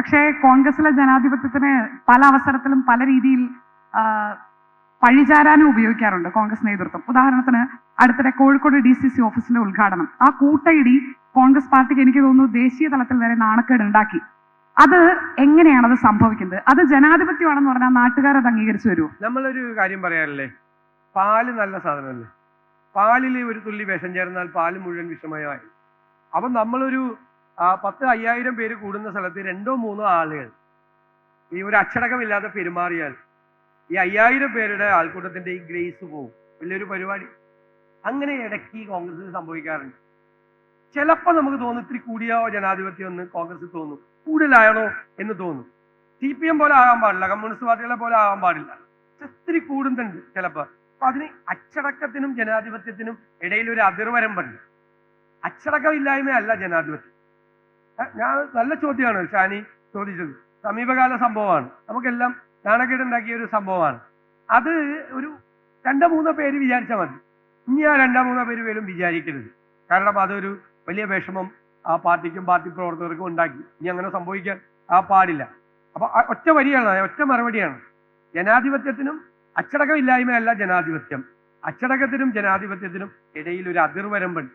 പക്ഷേ കോൺഗ്രസിലെ ജനാധിപത്യത്തിന് പല അവസരത്തിലും പല രീതിയിൽ പഴിചാരാനും ഉപയോഗിക്കാറുണ്ട് കോൺഗ്രസ് നേതൃത്വം. ഉദാഹരണത്തിന് അടുത്തിടെ കോഴിക്കോട് ഡി സി സി ഓഫീസിന്റെ ഉദ്ഘാടനം. ആ കൂട്ടയിടി കോൺഗ്രസ് പാർട്ടിക്ക് എനിക്ക് തോന്നുന്നു ദേശീയ തലത്തിൽ വരെ നാണക്കേട് ഉണ്ടാക്കി. അത് എങ്ങനെയാണ് അത് സംഭവിക്കുന്നത്? അത് ജനാധിപത്യമാണെന്ന് പറഞ്ഞാൽ നാട്ടുകാർ അത് അംഗീകരിച്ചു വരുമോ നമ്മളൊരു കാര്യം പറയാറില്ലേ പാൽ നല്ല സാധനമല്ലേ? പാലിൽ ഒരു തുള്ളി വിഷം ചേർന്നാൽ പാൽ മുഴുവൻ വിഷമയമായി. അപ്പം നമ്മളൊരു പത്ത് അയ്യായിരം പേര് കൂടുന്ന സ്ഥലത്ത് രണ്ടോ മൂന്നോ ആളുകൾ ഈ ഒരു അച്ചടക്കമില്ലാതെ പെരുമാറിയാൽ ഈ അയ്യായിരം പേരുടെ ആൾക്കൂട്ടത്തിന്റെ ഈ ഗ്രേസ് പോകും വലിയൊരു പരിപാടി. അങ്ങനെ ഇടയ്ക്ക് ഈ കോൺഗ്രസിൽ സംഭവിക്കാറുണ്ട്. ചിലപ്പോൾ നമുക്ക് തോന്നും ഇത്തിരി കൂടിയോ ജനാധിപത്യം എന്ന് കോൺഗ്രസ് തോന്നും. കൂടുതലാണോ എന്ന് തോന്നും. സി പി എം പോലെ ആകാൻ പാടില്ല കമ്മ്യൂണിസ്റ്റ് പാർട്ടികളെ പോലെ ആകാൻ പാടില്ല. ഇത്തിരി കൂടുന്നുണ്ട് ചിലപ്പോൾ. അപ്പൊ അതിന് അച്ചടക്കത്തിനും ജനാധിപത്യത്തിനും ഇടയിൽ ഒരു അതിർവരമ്പുണ്ട്. അച്ചടക്കമില്ലായ്മയല്ല ജനാധിപത്യം. ഞാൻ നല്ല ചോദ്യമാണ് ഷാനി ചോദിച്ചത്. സമീപകാല സംഭവമാണ്. നമുക്കെല്ലാം നാണക്കേടുണ്ടാക്കിയ ഒരു സംഭവമാണ്. അത് ഒരു രണ്ടോ മൂന്നോ പേര് വിചാരിച്ചാൽ മതി. ഇനി ആ രണ്ടോ മൂന്നോ പേര് പോലും വിചാരിക്കരുത്. കാരണം അതൊരു വലിയ വിഷമം ആ പാർട്ടിക്കും പാർട്ടി പ്രവർത്തകർക്കും ഉണ്ടാക്കി. ഇനി അങ്ങനെ സംഭവിക്കാൻ ആ പാടില്ല. അപ്പൊ ഒറ്റ വരിയാണ് ഒറ്റ മറുപടിയാണ്. ജനാധിപത്യത്തിനും അച്ചടക്കമില്ലായ്മയല്ല ജനാധിപത്യം. അച്ചടക്കത്തിനും ജനാധിപത്യത്തിനും ഇടയിൽ ഒരു അതിർവരമ്പുണ്ട്.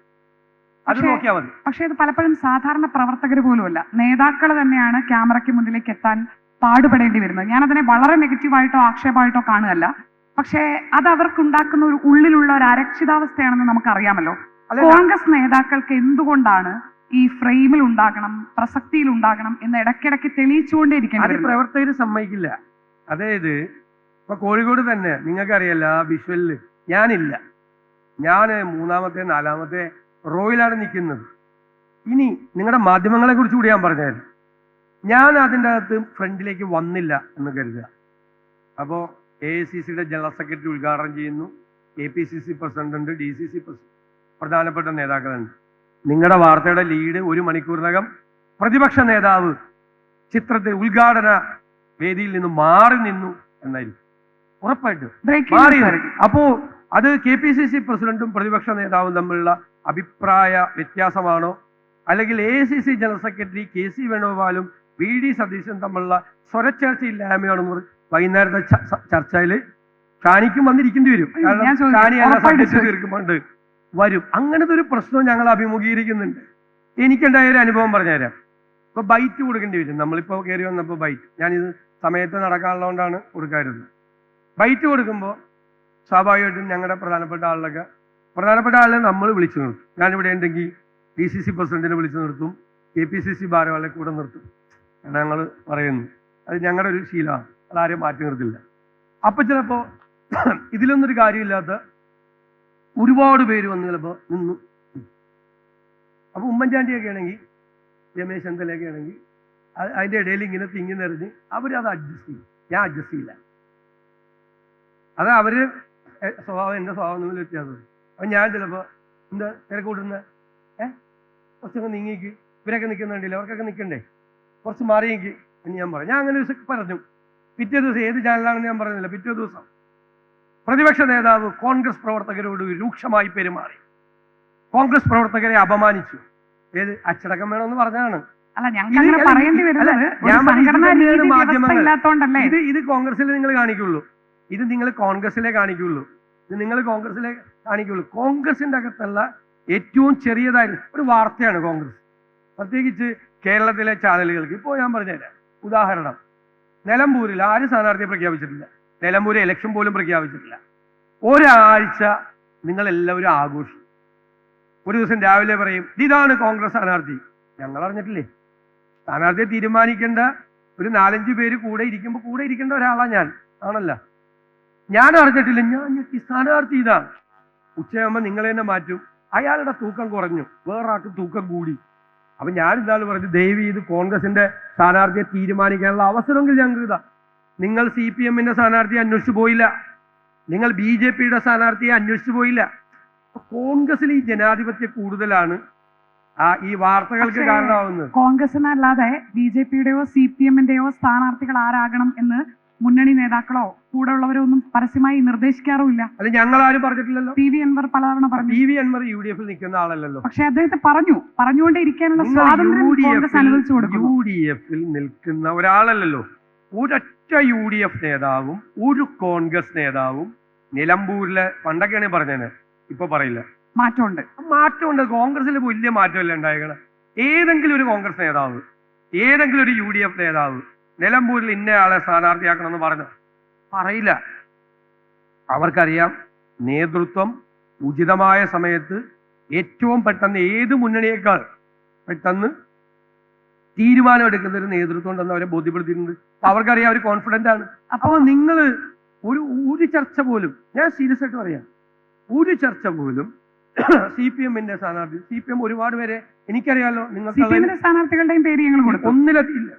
അത് പക്ഷേ- നോക്കിയാൽ മതി. പക്ഷേ ഇത് പലപ്പോഴും സാധാരണ പ്രവർത്തകർ പോലുമല്ല. നേതാക്കൾ തന്നെയാണ് ക്യാമറയ്ക്ക് മുന്നിലേക്ക് എത്താൻ പാടുപെടേണ്ടി വരുന്നത്. ഞാൻ അതിനെ വളരെ നെഗറ്റീവായിട്ടോ ആക്ഷേപമായിട്ടോ കാണുകയല്ല. പക്ഷേ അത് അവർക്കുണ്ടാക്കുന്ന ഒരു ഉള്ളിലുള്ള ഒരു അരക്ഷിതാവസ്ഥയാണെന്ന് നമുക്കറിയാമല്ലോ. കോൺഗ്രസ് നേതാക്കൾക്ക് എന്തുകൊണ്ടാണ് ഈ ഫ്രെയിമിൽ ഉണ്ടാകണം പ്രസക്തിയിൽ ഉണ്ടാകണം എന്ന് ഇടയ്ക്കിടയ്ക്ക് തെളിയിച്ചുകൊണ്ടേ പ്രവർത്തകർ സമ്മതിക്കില്ല. അതായത് ഇപ്പൊ കോഴിക്കോട് തന്നെ നിങ്ങൾക്കറിയാലോ ആ വിഷ്വലിൽ ഞാനില്ല. ഞാൻ മൂന്നാമത്തെ നാലാമത്തെ റോയിലാണ് നിൽക്കുന്നത്. ഇനി നിങ്ങളുടെ മാധ്യമങ്ങളെ കുറിച്ച് കൂടി ഞാൻ പറഞ്ഞാൽ ഞാൻ അതിന്റെ അകത്ത് ഫ്രണ്ടിലേക്ക് വന്നില്ല എന്ന് കരുതുക. അപ്പോൾ എ ഐ സി സിയുടെ ജനറൽ സെക്രട്ടറി ഉദ്ഘാടനം ചെയ്യുന്നു. A P C C president ഉണ്ട് ഡി സി സി പ്രധാനപ്പെട്ട നേതാക്കളുണ്ട്. നിങ്ങളുടെ വാർത്തയുടെ ലീഡ് ഒരു മണിക്കൂറിനകം പ്രതിപക്ഷ നേതാവ് ചിത്രത്തിൽ ഉദ്ഘാടന വേദിയിൽ നിന്ന് മാറി നിന്നു എന്നായിരിക്കും. ഉറപ്പായിട്ടും. മാറി. അപ്പോ അത് കെ പി സി സി പ്രസിഡന്റും പ്രതിപക്ഷ നേതാവും തമ്മിലുള്ള അഭിപ്രായ വ്യത്യാസമാണോ? അല്ലെങ്കിൽ A C C general secretary K C വേണുഗോപാലും V D സതീശനും തമ്മിലുള്ള സ്വരച്ചേർച്ചയില്ലായ്മയാണെന്ന് വൈകുന്നേരത്തെ ചർച്ചയിൽ ഷാനിക്കും വന്നിരിക്കേണ്ടി വരും. കാരണം. ഷാനി തീർക്കുമ്പോണ്ട് വരും. അങ്ങനത്തെ ഒരു പ്രശ്നം ഞങ്ങൾ അഭിമുഖീകരിക്കുന്നുണ്ട്. എനിക്കുണ്ടായ ഒരു അനുഭവം പറഞ്ഞുതരാം. ഇപ്പൊ ബൈറ്റ് കൊടുക്കേണ്ടി വരും. നമ്മളിപ്പോ കയറി വന്നപ്പോൾ ബൈറ്റ്. ഞാനിത് സമയത്ത് നടക്കാനുള്ളതുകൊണ്ടാണ് കൊടുക്കാറുള്ളത് ബൈറ്റ് കൊടുക്കുമ്പോൾ സ്വാഭാവികമായിട്ടും ഞങ്ങളുടെ പ്രധാനപ്പെട്ട ആളിലൊക്കെ പ്രധാനപ്പെട്ട ആളിനെ നമ്മൾ വിളിച്ചു നിർത്തും. ഞാനിവിടെ ഉണ്ടെങ്കിൽ ഡി സി സി പ്രസിഡന്റിനെ വിളിച്ചു നിർത്തും കെ പി സി സി ഭാരവാളെ കൂടെ നിർത്തും. ഞങ്ങൾ പറയുന്നു. അത് ഞങ്ങളുടെ ഒരു ശീലമാണ്. അതാരും മാറ്റി നിർത്തില്ല. അപ്പൊ ചിലപ്പോ ഇതിലൊന്നൊരു കാര്യമില്ലാത്ത ഒരുപാട് പേര് വന്ന് ചിലപ്പോ നിന്നു. അപ്പൊ ഉമ്മൻചാണ്ടിയൊക്കെ ആണെങ്കിൽ രമേശ് ചെന്നിത്തലയൊക്കെ ആണെങ്കിൽ അതിന്റെ ഇടയിൽ ഇങ്ങനെ തിങ്ങി നിറഞ്ഞ് അവരത് അഡ്ജസ്റ്റ് ചെയ്യും. ഞാൻ അഡ്ജസ്റ്റ് ചെയ്യില്ല. അത് അവർ എ, സ്വഭാവം എന്റെ സ്വഭാവം തമ്മിൽ വ്യത്യാസം അപ്പൊ ഞാൻ ചിലപ്പോൾ എന്താ തിരക്ക് ഏ? കുറച്ചൊക്കെ നീങ്ങിക്ക്. ഇവരൊക്കെ നിൽക്കുന്നുണ്ടല്ലോ അവർക്കൊക്കെ നിൽക്കണ്ടേ? കുറച്ച് മാറിയെങ്കിൽ എന്ന് ഞാൻ പറഞ്ഞു ഞാൻ അങ്ങനെ ദിവസം പറഞ്ഞു. പിറ്റേ ദിവസം ഏത് ചാനലാണെന്ന് ഞാൻ പറഞ്ഞില്ല. പിറ്റേ ദിവസം പ്രതിപക്ഷ നേതാവ് കോൺഗ്രസ് പ്രവർത്തകരോട് രൂക്ഷമായി പെരുമാറി. കോൺഗ്രസ് പ്രവർത്തകരെ അപമാനിച്ചു. ഏത്? അച്ചടക്കം വേണമെന്ന് പറഞ്ഞാണ് മാധ്യമങ്ങൾ. ഇത് ഇത് കോൺഗ്രസിൽ നിങ്ങൾ കാണിക്കുള്ളൂ. ഇത് നിങ്ങൾ കോൺഗ്രസിലെ കാണിക്കുള്ളൂ. ഇത് നിങ്ങൾ കോൺഗ്രസിലെ കാണിക്കുള്ളൂ. കോൺഗ്രസിന്റെ അകത്തുള്ള ഏറ്റവും ചെറിയതായ ഒരു വാർത്തയാണ് കോൺഗ്രസ്. പ്രത്യേകിച്ച് കേരളത്തിലെ ചാനലുകൾക്ക്. ഇപ്പോൾ ഞാൻ പറഞ്ഞുതരാം. ഉദാഹരണം. നിലമ്പൂരിൽ ആരും സ്ഥാനാർത്ഥിയെ പ്രഖ്യാപിച്ചിട്ടില്ല. നിലമ്പൂർ ഇലക്ഷൻ പോലും പ്രഖ്യാപിച്ചിട്ടില്ല. ഒരാഴ്ച നിങ്ങളെല്ലാവരും ആഘോഷിക്കും. ഒരു ദിവസം രാവിലെ പറയും ഇതാണ് കോൺഗ്രസ് സ്ഥാനാർത്ഥി. ഞങ്ങൾ അറിഞ്ഞിട്ടില്ലേ? സ്ഥാനാർത്ഥിയെ തീരുമാനിക്കേണ്ട ഒരു നാലഞ്ച് പേര് കൂടെ ഇരിക്കുമ്പോൾ കൂടെ ഇരിക്കേണ്ട ഒരാളാണ് ഞാൻ. ആണല്ല. ഞാൻ അറിഞ്ഞിട്ടില്ല. ഞാൻ ഞെട്ടി സ്ഥാനാർത്ഥി ഇതാണ് ഉച്ചയാകുമ്പോൾ നിങ്ങൾ തന്നെ മാറ്റും. അയാളുടെ തൂക്കം കുറഞ്ഞു. വേറൊരാൾക്ക് തൂക്കം കൂടി. അപ്പൊ ഞാൻ ഇന്നാൾ പറഞ്ഞു ദയവ് ഇത് കോൺഗ്രസിന്റെ സ്ഥാനാർത്ഥിയെ തീരുമാനിക്കാനുള്ള അവസരമെങ്കിൽ ഞങ്ങൾക്ക് ഇതാ. നിങ്ങൾ സി പി എമ്മിന്റെ സ്ഥാനാർത്ഥിയെ അന്വേഷിച്ചു പോയില്ല. നിങ്ങൾ ബി ജെ പിയുടെ സ്ഥാനാർത്ഥിയെ അന്വേഷിച്ചു പോയില്ല. കോൺഗ്രസിൽ ഈ ജനാധിപത്യ കൂടുതലാണ്. ആ ഈ വാർത്തകൾക്ക് കാരണമാവുന്നത്. കോൺഗ്രസിനല്ലാതെ ബി ജെ പിയുടെയോ സി പി എമ്മിന്റെയോ സ്ഥാനാർത്ഥികൾ ആരാകണം എന്ന് മുന്നണി നേതാക്കളോ കൂടെ ഉള്ളവരോ ഒന്നും പരസ്യമായി നിർദ്ദേശിക്കാറുമില്ല. അത് ഞങ്ങൾ ആരും പറഞ്ഞിട്ടില്ലല്ലോ. പി വി അൻവർ പലതവണ പറഞ്ഞു. P V Anvar U D എഫിൽ നിൽക്കുന്ന ആളല്ലല്ലോ. പക്ഷെ അദ്ദേഹത്തെ പറഞ്ഞു പറഞ്ഞുകൊണ്ടേ ഇരിക്കാനുള്ള സ്വാതന്ത്ര്യം അനുവദിച്ചു യു ഡി എഫിൽ നിൽക്കുന്ന ഒരാളല്ലല്ലോ. ഒരൊറ്റ യു ഡി എഫ് നേതാവും ഒരു കോൺഗ്രസ് നേതാവും നിലമ്പൂരിലെ പണ്ടൊക്കെയാണ് പറഞ്ഞത് ഇപ്പൊ പറയില്ല. മാറ്റമുണ്ട്. മാറ്റമുണ്ട്. കോൺഗ്രസിൽ വലിയ മാറ്റമല്ല ഉണ്ടായേക്കണം? ഏതെങ്കിലും ഒരു കോൺഗ്രസ് നേതാവ് ഏതെങ്കിലും ഒരു യു ഡി എഫ് നേതാവ് നിലമ്പൂരിൽ ഇന്നയാളെ സ്ഥാനാർത്ഥിയാക്കണമെന്ന് പറഞ്ഞു? പറയില്ല. അവർക്കറിയാം നേതൃത്വം ഉചിതമായ സമയത്ത് ഏറ്റവും പെട്ടെന്ന് ഏത് മുന്നണിയേക്കാൾ പെട്ടെന്ന് തീരുമാനമെടുക്കുന്ന ഒരു നേതൃത്വം ഉണ്ടെന്ന് അവരെ ബോധ്യപ്പെടുത്തിയിട്ടുണ്ട്. അപ്പൊ അവർക്കറിയാം അവർ കോൺഫിഡന്റ് ആണ്. അപ്പൊ അപ്പൊ നിങ്ങൾ ഒരു ഒരു ചർച്ച പോലും ഞാൻ സീരിയസ് ആയിട്ട് പറയാം. ഒരു ചർച്ച പോലും സി പി എമ്മിന്റെ സ്ഥാനാർത്ഥി സി പി എം ഒരുപാട് പേരെ എനിക്കറിയാലോ നിങ്ങൾ സ്ഥാനാർത്ഥികളുടെയും പേര് ഞങ്ങൾ ഇല്ല.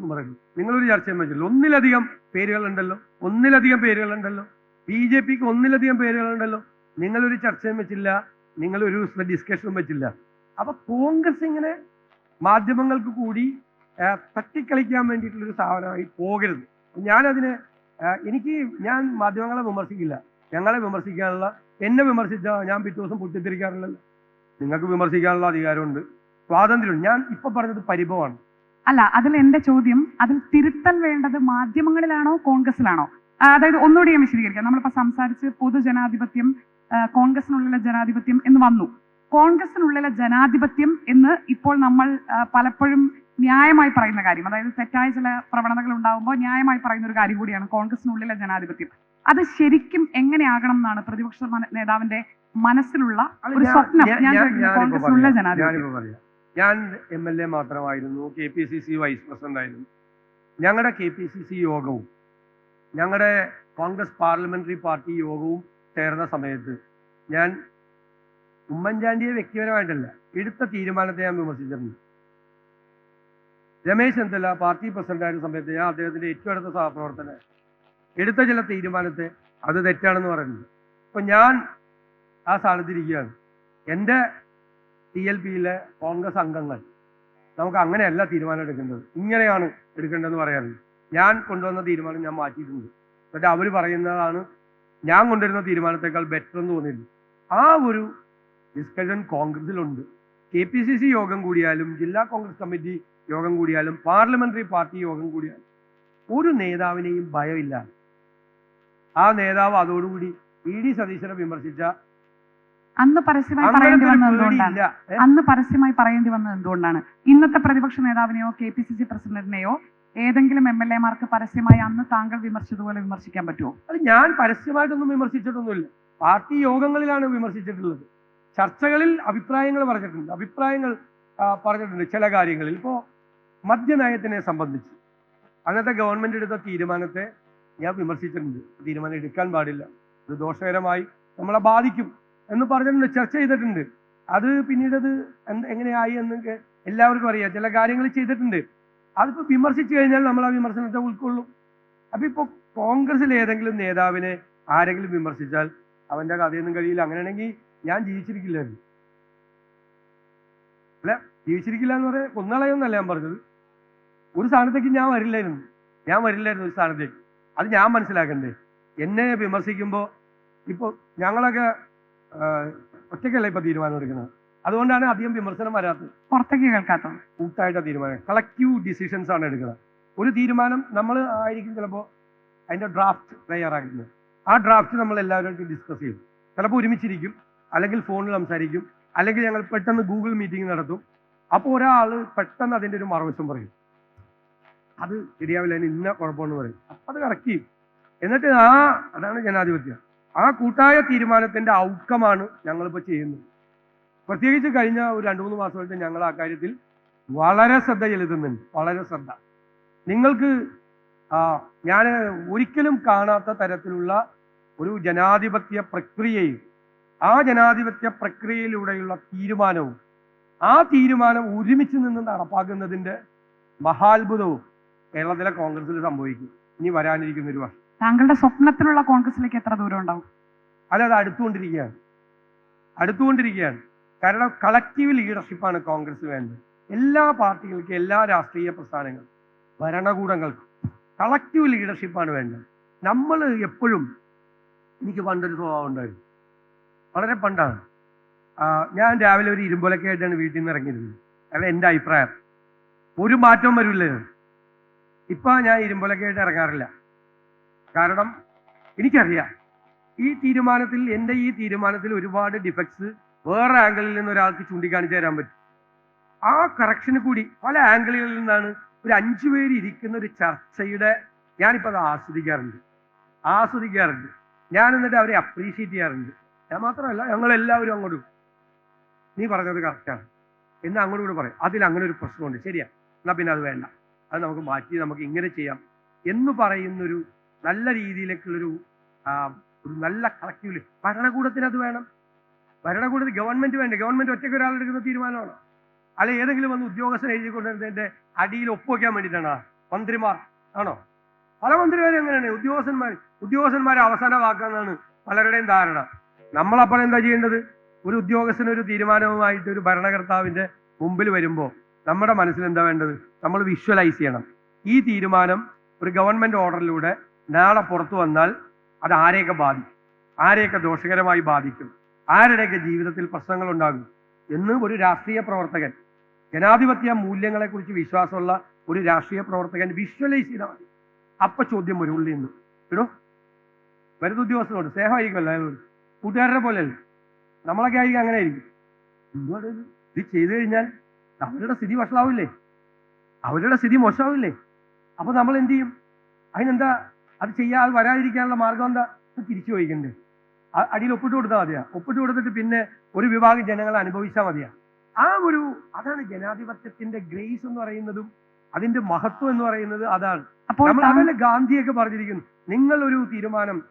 എന്ന് പറയുന്നു. നിങ്ങളൊരു ചർച്ചയും വെച്ചില്ല ഒന്നിലധികം പേരുകളുണ്ടല്ലോ. ഒന്നിലധികം പേരുകളുണ്ടല്ലോ. ബി ജെ പിക്ക് ഒന്നിലധികം പേരുകളുണ്ടല്ലോ. നിങ്ങളൊരു ചർച്ചയും വെച്ചില്ല നിങ്ങളൊരു ഡിസ്കഷനും വെച്ചില്ല അപ്പൊ കോൺഗ്രസ് ഇങ്ങനെ മാധ്യമങ്ങൾക്ക് കൂടി തട്ടിക്കളിക്കാൻ വേണ്ടിയിട്ടുള്ളൊരു സ്ഥാപനമായി പോകരുത്. ഞാനതിന് എനിക്ക് ഞാൻ മാധ്യമങ്ങളെ വിമർശിക്കില്ല. ഞങ്ങളെ വിമർശിക്കാനുള്ള എന്നെ വിമർശിച്ച ഞാൻ പിറ്റേ ദിവസം പൊട്ടിത്തിരിക്കാറില്ലല്ലോ നിങ്ങൾക്ക് വിമർശിക്കാനുള്ള അധികാരമുണ്ട്. സ്വാതന്ത്ര്യമുണ്ട്. ഞാൻ ഇപ്പൊ പറഞ്ഞത് പരിഭവമാണ്. അല്ല അതിൽ എന്റെ ചോദ്യം അതിൽ തിരുത്തൽ വേണ്ടത് മാധ്യമങ്ങളിലാണോ കോൺഗ്രസിലാണോ അതായത് ഒന്നുകൂടി ഞാൻ വിശദീകരിക്കാം. നമ്മളിപ്പോ സംസാരിച്ച് പൊതുജനാധിപത്യം കോൺഗ്രസിനുള്ളിലെ ജനാധിപത്യം എന്ന് വന്നു. കോൺഗ്രസിനുള്ളിലെ ജനാധിപത്യം എന്ന് ഇപ്പോൾ നമ്മൾ പലപ്പോഴും ന്യായമായി പറയുന്ന കാര്യം അതായത് തെറ്റായ ചില പ്രവണതകൾ ഉണ്ടാകുമ്പോൾ ന്യായമായി പറയുന്ന ഒരു കാര്യം കൂടിയാണ് കോൺഗ്രസിനുള്ളിലെ ജനാധിപത്യം. അത് ശരിക്കും എങ്ങനെയാകണം എന്നാണ് പ്രതിപക്ഷ നേതാവിന്റെ മനസ്സിലുള്ള ഒരു സ്വപ്നം. ഞാൻ- കോൺഗ്രസിനുള്ള ജനാധിപത്യം. ഞാൻ എം എൽ എ മാത്രമായിരുന്നു K P C C vice president ആയിരുന്നു. ഞങ്ങളുടെ കെ പി സി സി യോഗവും ഞങ്ങളുടെ കോൺഗ്രസ് പാർലമെന്ററി പാർട്ടി യോഗവും ചേർന്ന സമയത്ത് ഞാൻ ഉമ്മൻചാണ്ടിയെ വ്യക്തിപരമായിട്ടല്ല എടുത്ത തീരുമാനത്തെ ഞാൻ വിമർശിച്ചിട്ടുണ്ട്. രമേശ് ചെന്നിത്തല പാർട്ടി പ്രസിഡന്റ് ആയിരുന്ന സമയത്ത് ഞാൻ അദ്ദേഹത്തിന്റെ ഏറ്റവും അടുത്ത സഹപ്രവർത്തന എടുത്ത ചില തീരുമാനത്തെ അത് തെറ്റാണെന്ന് പറയുന്നത് അപ്പൊ ഞാൻ ആ സ്ഥാനത്തിരിക്കുകയാണ് എന്റെ ടി എൽ പിയിലെ കോൺഗ്രസ് അംഗങ്ങൾ നമുക്ക് അങ്ങനെയല്ല തീരുമാനം എടുക്കേണ്ടത്. ഇങ്ങനെയാണ് എടുക്കേണ്ടതെന്ന് പറയാറുണ്ട് ഞാൻ കൊണ്ടുവന്ന തീരുമാനം ഞാൻ മാറ്റിയിട്ടുണ്ട്. എന്നിട്ട് അവർ പറയുന്നതാണ് ഞാൻ കൊണ്ടുവരുന്ന തീരുമാനത്തെക്കാൾ ബെറ്റർ എന്ന് തോന്നിയിട്ടുണ്ട്. ആ ഒരു ഡിസ്കഷൻ കോൺഗ്രസിലുണ്ട് കെ പി സി സി യോഗം കൂടിയാലും ജില്ലാ കോൺഗ്രസ് കമ്മിറ്റി യോഗം കൂടിയാലും പാർലമെന്ററി പാർട്ടി യോഗം കൂടിയാലും ഒരു നേതാവിനെയും ഭയമില്ല. ആ നേതാവ് അതോടുകൂടി ഇ ഡി സതീശനെ വിമർശിച്ച അന്ന് പരസ്യമായി പറയേണ്ടി വന്നത് എന്തുകൊണ്ടാണ്? അന്ന് പരസ്യമായി പറയേണ്ടി വന്നത് എന്തുകൊണ്ടാണ്? ഇന്നത്തെ പ്രതിപക്ഷ നേതാവിനെയോ കെ പി സി സി പ്രസിഡന്റിനെയോ ഏതെങ്കിലും എം എൽ എമാർക്ക് പരസ്യമായി അന്ന് താങ്കൾ വിമർശിച്ചതുപോലെ വിമർശിക്കാൻ പറ്റുമോ? അത് ഞാൻ പരസ്യമായിട്ടൊന്നും വിമർശിച്ചിട്ടൊന്നുമില്ല. പാർട്ടി യോഗങ്ങളിലാണ് വിമർശിച്ചിട്ടുള്ളത്. ചർച്ചകളിൽ അഭിപ്രായങ്ങൾ പറഞ്ഞിട്ടുണ്ട്. അഭിപ്രായങ്ങൾ പറഞ്ഞിട്ടുണ്ട് ചില കാര്യങ്ങളിൽ. ഇപ്പോ മദ്യനയത്തിനെ സംബന്ധിച്ച്. അന്നത്തെ ഗവൺമെന്റ് എടുത്ത തീരുമാനത്തെ ഞാൻ വിമർശിച്ചിട്ടുണ്ട്. തീരുമാനം എടുക്കാൻ പാടില്ല. ഇത് ദോഷകരമായി നമ്മളെ ബാധിക്കും. എന്ന് പറഞ്ഞിട്ടുണ്ട് ചർച്ച ചെയ്തിട്ടുണ്ട്. അത് പിന്നീട് അത് എങ്ങനെയായി എന്ന് എല്ലാവർക്കും അറിയാം. ചില കാര്യങ്ങൾ ചെയ്തിട്ടുണ്ട്. അതിപ്പോ വിമർശിച്ചു കഴിഞ്ഞാൽ നമ്മൾ ആ വിമർശനത്തെ ഉൾക്കൊള്ളും. അപ്പൊ ഇപ്പൊ കോൺഗ്രസിൽ ഏതെങ്കിലും നേതാവിനെ ആരെങ്കിലും വിമർശിച്ചാൽ അവന്റെ കഥയൊന്നും കഴിയില്ല. അങ്ങനെയാണെങ്കിൽ ഞാൻ ജീവിച്ചിരിക്കില്ലായിരുന്നു. അല്ല ജീവിച്ചിരിക്കില്ല എന്ന് പറയാൻ കൊന്നളയൊന്നല്ല ഞാൻ പറഞ്ഞത്. ഒരു സ്ഥാനത്തേക്ക് ഞാൻ വരില്ലായിരുന്നു. ഞാൻ വരില്ലായിരുന്നു ഒരു സ്ഥാനത്തേക്ക്. അത് ഞാൻ മനസ്സിലാക്കണ്ടേ? എന്നെ വിമർശിക്കുമ്പോൾ ഇപ്പോൾ ഞങ്ങളൊക്കെ ഒറ്റയ്ക്കല്ല ഇപ്പൊ തീരുമാനം എടുക്കുന്നത് അതുകൊണ്ടാണ് അധികം വിമർശനം വരാത്തത്. പുറത്തേക്ക് കേൾക്കാത്തത്. കൂട്ടായിട്ട് തീരുമാനം. കളക്റ്റീവ് ഡിസിഷൻസ് ആണ് എടുക്കുന്നത്. ഒരു തീരുമാനം നമ്മൾ ആയിരിക്കും ചിലപ്പോൾ അതിന്റെ ഡ്രാഫ്റ്റ് തയ്യാറാക്കുന്നത്. ആ ഡ്രാഫ്റ്റ് നമ്മൾ എല്ലാവരുമായിട്ട് ഡിസ്കസ് ചെയ്യും. ചിലപ്പോൾ ഒരുമിച്ചിരിക്കും അല്ലെങ്കിൽ ഫോണിൽ സംസാരിക്കും അല്ലെങ്കിൽ ഞങ്ങൾ പെട്ടെന്ന് ഗൂഗിൾ മീറ്റിംഗ് നടത്തും. അപ്പോൾ ഒരാൾ പെട്ടെന്ന് അതിന്റെ ഒരു മറുവശം പറയും. അത് ശരിയാവില്ല അതിന് ഇന്ന കുഴപ്പമെന്ന് പറയും. അപ്പം അത് കറക്റ്റ് ചെയ്യും. എന്നിട്ട് ആ അതാണ് ജനാധിപത്യം. ആ കൂട്ടായ തീരുമാനത്തിന്റെ ഔക്കമാണ് ഞങ്ങളിപ്പോൾ ചെയ്യുന്നത്. പ്രത്യേകിച്ച് കഴിഞ്ഞ ഒരു രണ്ട് മൂന്ന് മാസമായിട്ട് ഞങ്ങൾ ആ കാര്യത്തിൽ വളരെ ശ്രദ്ധ ചെലുത്തുന്നുണ്ട്. വളരെ ശ്രദ്ധ. നിങ്ങൾക്ക് ഞാൻ ഒരിക്കലും കാണാത്ത തരത്തിലുള്ള ഒരു ജനാധിപത്യ പ്രക്രിയയും ആ ജനാധിപത്യ പ്രക്രിയയിലൂടെയുള്ള തീരുമാനവും ആ തീരുമാനം ഒരുമിച്ച് നിന്ന് നടപ്പാക്കുന്നതിന്റെ മഹാത്ഭുതവും കേരളത്തിലെ കോൺഗ്രസിൽ സംഭവിക്കും. ഇനി വരാനിരിക്കുന്ന ഒരു വർഷം. താങ്കളുടെ സ്വപ്നത്തിലുള്ള കോൺഗ്രസിലേക്ക് എത്ര ദൂരം ഉണ്ടാവും? അല്ല അത് അടുത്തുകൊണ്ടിരിക്കുകയാണ്. അടുത്തുകൊണ്ടിരിക്കുകയാണ്. കാരണം കളക്റ്റീവ് ലീഡർഷിപ്പാണ് കോൺഗ്രസ് വേണ്ടത്. എല്ലാ പാർട്ടികൾക്കും എല്ലാ രാഷ്ട്രീയ പ്രസ്ഥാനങ്ങൾക്കും ഭരണകൂടങ്ങൾക്കും കളക്റ്റീവ് ലീഡർഷിപ്പാണ് വേണ്ടത്. നമ്മൾ എപ്പോഴും എനിക്ക് പണ്ടൊരു സ്വഭാവം ഉണ്ടായിരുന്നു. വളരെ പണ്ടാണ്. ഞാൻ രാവിലെ ഒരു ഇരുമ്പൊലൊക്കെ ആയിട്ടാണ് വീട്ടിൽ നിന്ന് ഇറങ്ങിയിരുന്നത്. കാരണം എന്റെ അഭിപ്രായം. ഒരു മാറ്റവും വരില്ല. ഇപ്പം ഞാൻ ഇരുമ്പൊലൊക്കെ ആയിട്ട് ഇറങ്ങാറില്ല. കാരണം എനിക്കറിയാം. ഈ തീരുമാനത്തിൽ എന്റെ ഈ തീരുമാനത്തിൽ ഒരുപാട് ഡിഫക്ട്സ് വേറെ ആംഗിളിൽ നിന്ന് ഒരാൾക്ക് ചൂണ്ടിക്കാണിച്ചു തരാൻ പറ്റും. ആ കറക്ഷന് കൂടി പല ആംഗിളുകളിൽ നിന്നാണ് ഒരു അഞ്ചു പേര് ഇരിക്കുന്ന ഒരു ചർച്ചയുടെ ഞാനിപ്പോൾ അത് ആസ്വദിക്കാറുണ്ട്. ആസ്വദിക്കാറുണ്ട്. ഞാൻ എന്നിട്ട് അവരെ അപ്രീഷിയേറ്റ് ചെയ്യാറുണ്ട്. ഞാൻ മാത്രമല്ല ഞങ്ങളെല്ലാവരും അങ്ങോട്ട് നീ പറഞ്ഞത് കറക്റ്റാണ് എന്ന് അങ്ങോട്ട് കൂടെ പറയും. അതിൽ അങ്ങനെ ഒരു പ്രശ്നമുണ്ട്. ശരിയാ. എന്നാൽ പിന്നെ അത് വേണ്ട. അത് നമുക്ക് മാറ്റി നമുക്ക് ഇങ്ങനെ ചെയ്യാം എന്ന് പറയുന്നൊരു നല്ല രീതിയിലേക്കുള്ളൊരു ഒരു നല്ല കളക്റ്റീവ് ഭരണകൂടത്തിന് അത് വേണം. ഭരണകൂടത്തിൽ ഗവൺമെന്റ് വേണ്ട? ഗവൺമെന്റ് ഒറ്റയ്ക്ക് ഒരാളെടുക്കുന്ന തീരുമാനമാണ്? അല്ലെ ഏതെങ്കിലും വന്ന് ഉദ്യോഗസ്ഥൻ എഴുതി കൊണ്ടുവരുന്നതിന്റെ അടിയിൽ ഒപ്പുവയ്ക്കാൻ വേണ്ടിയിട്ടാണ്? മന്ത്രിമാർ. ആണോ? പല മന്ത്രിമാരും എങ്ങനെയാണ് ഉദ്യോഗസ്ഥന്മാർ ഉദ്യോഗസ്ഥന്മാരെ അവസാന വാക്കാന്നാണ് പലരുടെയും ധാരണ. നമ്മളപ്പോൾ എന്താ ചെയ്യേണ്ടത്? ഒരു ഉദ്യോഗസ്ഥന് ഒരു തീരുമാനവുമായിട്ട് ഒരു ഭരണകർത്താവിന്റെ മുമ്പിൽ വരുമ്പോൾ നമ്മുടെ മനസ്സിൽ എന്താ വേണ്ടത്? നമ്മൾ വിഷ്വലൈസ് ചെയ്യണം. ഈ തീരുമാനം ഒരു ഗവൺമെന്റ് ഓർഡറിലൂടെ നാളെ പുറത്തു വന്നാൽ അത് ആരെയൊക്കെ ബാധിക്കും? ആരെയൊക്കെ ദോഷകരമായി ബാധിക്കും? ആരുടെയൊക്കെ ജീവിതത്തിൽ പ്രശ്നങ്ങൾ ഉണ്ടാകും എന്ന് ഒരു രാഷ്ട്രീയ പ്രവർത്തകൻ ജനാധിപത്യ മൂല്യങ്ങളെക്കുറിച്ച് വിശ്വാസമുള്ള ഒരു രാഷ്ട്രീയ പ്രവർത്തകൻ വിഷ്വലൈസ് ചെയ്താൽ മതി അപ്പൊ ചോദ്യം വരും ഉള്ളിൽ നിന്ന്. ഇടോ വരുന്ന ഉദ്യോഗസ്ഥനോട് സ്നേഹമായിരിക്കുമല്ലോ അയാളോട്. കൂട്ടുകാരുടെ പോലെയല്ല നമ്മളൊക്കെ ആയിരിക്കും അങ്ങനെ ആയിരിക്കും. എന്തുകൊണ്ട് ഇത്? ചെയ്തു കഴിഞ്ഞാൽ അവരുടെ സ്ഥിതി വഷളാവില്ലേ? അവരുടെ സ്ഥിതി മോശമാവില്ലേ? അപ്പൊ നമ്മൾ എന്ത് ചെയ്യും? അതിനെന്താ അത് ചെയ്യാതെ വരാതിരിക്കാനുള്ള മാർഗം എന്താ? തിരിച്ചു വഹിക്കണ്ടേ അടിയിൽ ഒപ്പിട്ട് കൊടുത്താൽ മതിയാ. ഒപ്പിട്ട് കൊടുത്തിട്ട് പിന്നെ ഒരു വിഭാഗം ജനങ്ങൾ അനുഭവിച്ചാൽ മതിയാ. ആ ഒരു അതാണ് ജനാധിപത്യത്തിന്റെ ഗ്രേസ് എന്ന് പറയുന്നതും അതിന്റെ മഹത്വം എന്ന് പറയുന്നത് അതാണ്. അപ്പോൾ നമ്മൾ താങ്കൾ- ഗാന്ധിയൊക്കെ പറഞ്ഞിരിക്കുന്നു. നിങ്ങൾ ഒരു തീരുമാനം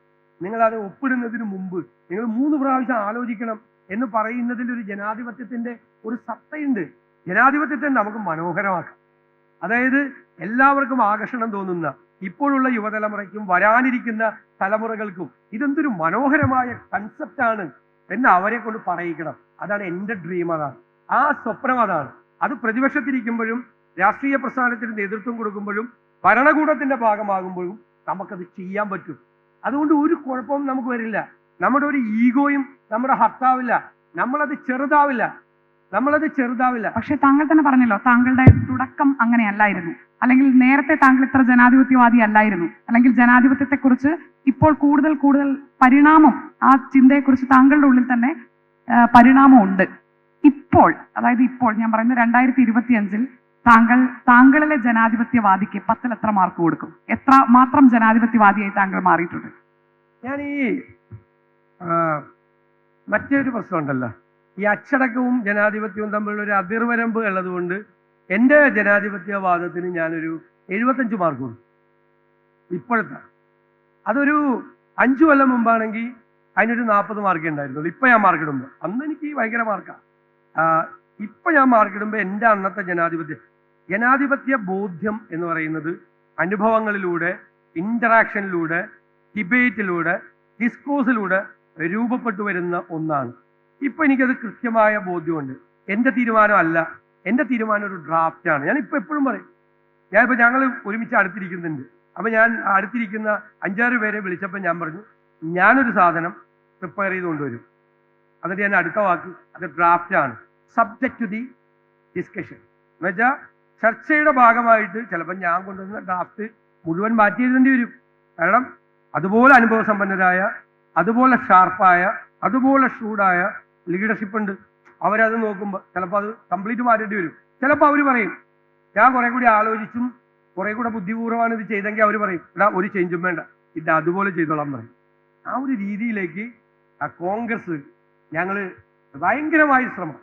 നിങ്ങൾ അത് ഒപ്പിടുന്നതിന് മുമ്പ് നിങ്ങൾ മൂന്ന് പ്രാവശ്യം ആലോചിക്കണം എന്ന് പറയുന്നതിൽ ഒരു ജനാധിപത്യത്തിന്റെ ഒരു സത്തയുണ്ട്. ജനാധിപത്യത്തെ നമുക്ക് മനോഹരമാക്കാം. അതായത് എല്ലാവർക്കും ആകർഷണം തോന്നുന്ന ഇപ്പോഴുള്ള യുവതലമുറയ്ക്കും വരാനിരിക്കുന്ന തലമുറകൾക്കും ഇതെന്തൊരു മനോഹരമായ കൺസെപ്റ്റാണ് എന്ന് അവരെ കൊണ്ട് പറയിക്കണം. അതാണ് എന്റെ ഡ്രീം അതാണ്. ആ സ്വപ്നം അതാണ്. അത് പ്രതിപക്ഷത്തിരിക്കുമ്പോഴും രാഷ്ട്രീയ പ്രസ്ഥാനത്തിന് നേതൃത്വം കൊടുക്കുമ്പോഴും ഭരണകൂടത്തിന്റെ ഭാഗമാകുമ്പോഴും നമുക്കത് ചെയ്യാൻ പറ്റും. അതുകൊണ്ട് ഒരു കുഴപ്പവും നമുക്ക് വരില്ല. നമ്മുടെ ഒരു ഈഗോയും നമ്മുടെ ഹർത്താവില്ല. നമ്മളത് ചെറുതാവില്ല. നമ്മളത് ചെറുതാവില്ല. പക്ഷെ താങ്കൾ തന്നെ പറഞ്ഞല്ലോ താങ്കളുടെ തുടക്കം അങ്ങനെയല്ലായിരുന്നു. അല്ലെങ്കിൽ നേരത്തെ താങ്കൾ ഇത്ര ജനാധിപത്യവാദി അല്ലായിരുന്നു അല്ലെങ്കിൽ ജനാധിപത്യത്തെക്കുറിച്ച് ഇപ്പോൾ കൂടുതൽ കൂടുതൽ പരിണാമം ആ ചിന്തയെക്കുറിച്ച് താങ്കളുടെ ഉള്ളിൽ തന്നെ പരിണാമം പരിണാമമുണ്ട്. ഇപ്പോൾ അതായത് ഇപ്പോൾ ഞാൻ പറയുന്നത് രണ്ടായിരത്തി ഇരുപത്തി അഞ്ചിൽ താങ്കൾ താങ്കളിലെ ജനാധിപത്യവാദിക്ക് പത്തിൽ എത്ര മാർക്ക് കൊടുക്കും? എത്ര മാത്രം ജനാധിപത്യവാദിയായി താങ്കൾ മാറിയിട്ടുണ്ട്? ഞാൻ ഈ മറ്റേ മറ്റൊരു പ്രശ്നമുണ്ടല്ലോ. ഈ അച്ചടക്കവും ജനാധിപത്യവും തമ്മിലുള്ള ഒരു അതിർവരമ്പ് ഉള്ളതുകൊണ്ട് എന്റെ ജനാധിപത്യവാദത്തിന് ഞാനൊരു എഴുപത്തഞ്ച് മാർക്ക് കൊടുത്തു. ഇപ്പോഴത്തെ. അതൊരു അഞ്ചു കൊല്ലം മുമ്പാണെങ്കിൽ അതിനൊരു നാൽപ്പത് മാർക്ക് ഉണ്ടായിരുന്നുള്ളൂ. ഇപ്പം ഞാൻ മാർക്ക് ഇടുമ്പോൾ അന്ന് എനിക്ക് ഭയങ്കര മാർക്കാണ് ഇപ്പം ഞാൻ മാർക്ക് ഇടുമ്പോൾ എന്റെ അന്നത്തെ ജനാധിപത്യ ജനാധിപത്യ ബോധ്യം എന്ന് പറയുന്നത് അനുഭവങ്ങളിലൂടെ ഇന്ററാക്ഷനിലൂടെ ഡിബേറ്റിലൂടെ ഡിസ്കോസിലൂടെ രൂപപ്പെട്ടു വരുന്ന ഒന്നാണ്. ഇപ്പൊ എനിക്കത് കൃത്യമായ ബോധ്യമുണ്ട്. എന്റെ തീരുമാനമല്ല എന്റെ തീരുമാനം ഒരു ഡ്രാഫ്റ്റാണ് ഞാൻ ഇപ്പൊ എപ്പോഴും പറയും ഞാനിപ്പോ ഞങ്ങൾ ഒരുമിച്ച് അടുത്തിരിക്കുന്നുണ്ട്. അപ്പൊ ഞാൻ അടുത്തിരിക്കുന്ന അഞ്ചാറ് പേരെ വിളിച്ചപ്പോൾ ഞാൻ പറഞ്ഞു ഞാനൊരു സാധനം പ്രിപ്പയർ ചെയ്ത് കൊണ്ടുവരും. അതിന്റെ ഞാൻ അടുത്ത വാക്ക് അത് ഡ്രാഫ്റ്റാണ് സബ്ജക്ട് ടു ദി ഡിസ്കഷൻ എന്നുവെച്ചാൽ ചർച്ചയുടെ ഭാഗമായിട്ട് ചിലപ്പോൾ ഞാൻ കൊണ്ടുവന്ന ഡ്രാഫ്റ്റ് മുഴുവൻ മാറ്റി എഴുതേണ്ടി വരും. കാരണം അതുപോലെ അനുഭവ സമ്പന്നരായ അതുപോലെ ഷാർപ്പായ അതുപോലെ ഷൂഡായ ലീഡർഷിപ്പ് ഉണ്ട്. അവരത് നോക്കുമ്പോൾ ചിലപ്പോൾ അത് കംപ്ലീറ്റ് മാറ്റേണ്ടി വരും. ചിലപ്പോൾ അവർ പറയും ഞാൻ കുറെ കൂടി ആലോചിച്ചും കുറെ കൂടെ ബുദ്ധിപൂർവമാണ് ഇത് ചെയ്തെങ്കിൽ അവർ പറയും എടാ ഒരു ചേഞ്ചും വേണ്ട. ഇത് അതുപോലെ ചെയ്തോളാം പറയും. ആ ഒരു രീതിയിലേക്ക് ആ കോൺഗ്രസ് ഞങ്ങൾ ഭയങ്കരമായ ശ്രമം.